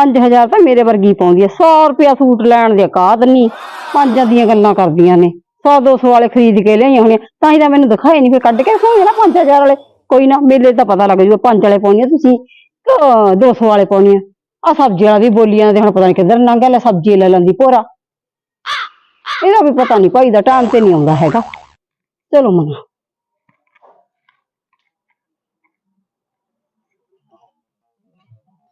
5000 ਤਾਂ ਮੇਰੇ ਵਰਗੀ ਪਾਉਂਦੀ ਐ 100 ਰੁਪਿਆ ਸੂਟ ਲੈਣ ਦੇ ਕਾਦ ਨਹੀਂ ਪੰਜਾਂ ਦੀਆਂ ਗੱਲਾਂ ਕਰਦੀਆਂ ਨੇ। 100 200 ਵਾਲੇ ਖਰੀਦ ਕੇ ਲਿਆਈਆਂ ਹੋਣੀਆਂ। ਤਾਂ ਹੀ ਤਾਂ ਮੈਨੂੰ ਦਿਖਾਏ ਨਹੀਂ ਫਿਰ ਕੱਢ ਕੇ ਦਿਖਾਉਂਗੇ ਨਾ 5000 ਵਾਲੇ? ਕੋਈ ਨਾ, ਮੇਲੇ ਤਾਂ ਪਤਾ ਲੱਗ ਜੂਗਾ, ਪੰਜ ਵਾਲੇ ਪਾਉਣੀ ਆ ਤੁਸੀਂ। ਕਿ 200 ਵਾਲੇ ਪਾਉਣੀ ਆ। ਸਬਜ਼ੀ ਵਾਲਾ ਵੀ ਬੋਲੀਆਂ ਤੇ ਹੁਣ ਪਤਾ ਨਹੀਂ ਕਿੱਧਰ ਲੰਘ ਗਿਆ, ਲੈ ਸਬਜ਼ੀ ਲੈ ਲੈਂਦੀ ਭੋਰਾ। ਇਹਦਾ ਵੀ ਪਤਾ ਨਹੀਂ ਭਾਈ ਦਾ, ਟਾਈਮ ਤੇ ਨਹੀਂ ਆਉਂਦਾ ਹੈਗਾ। ਚਲੋ ਮਨਾ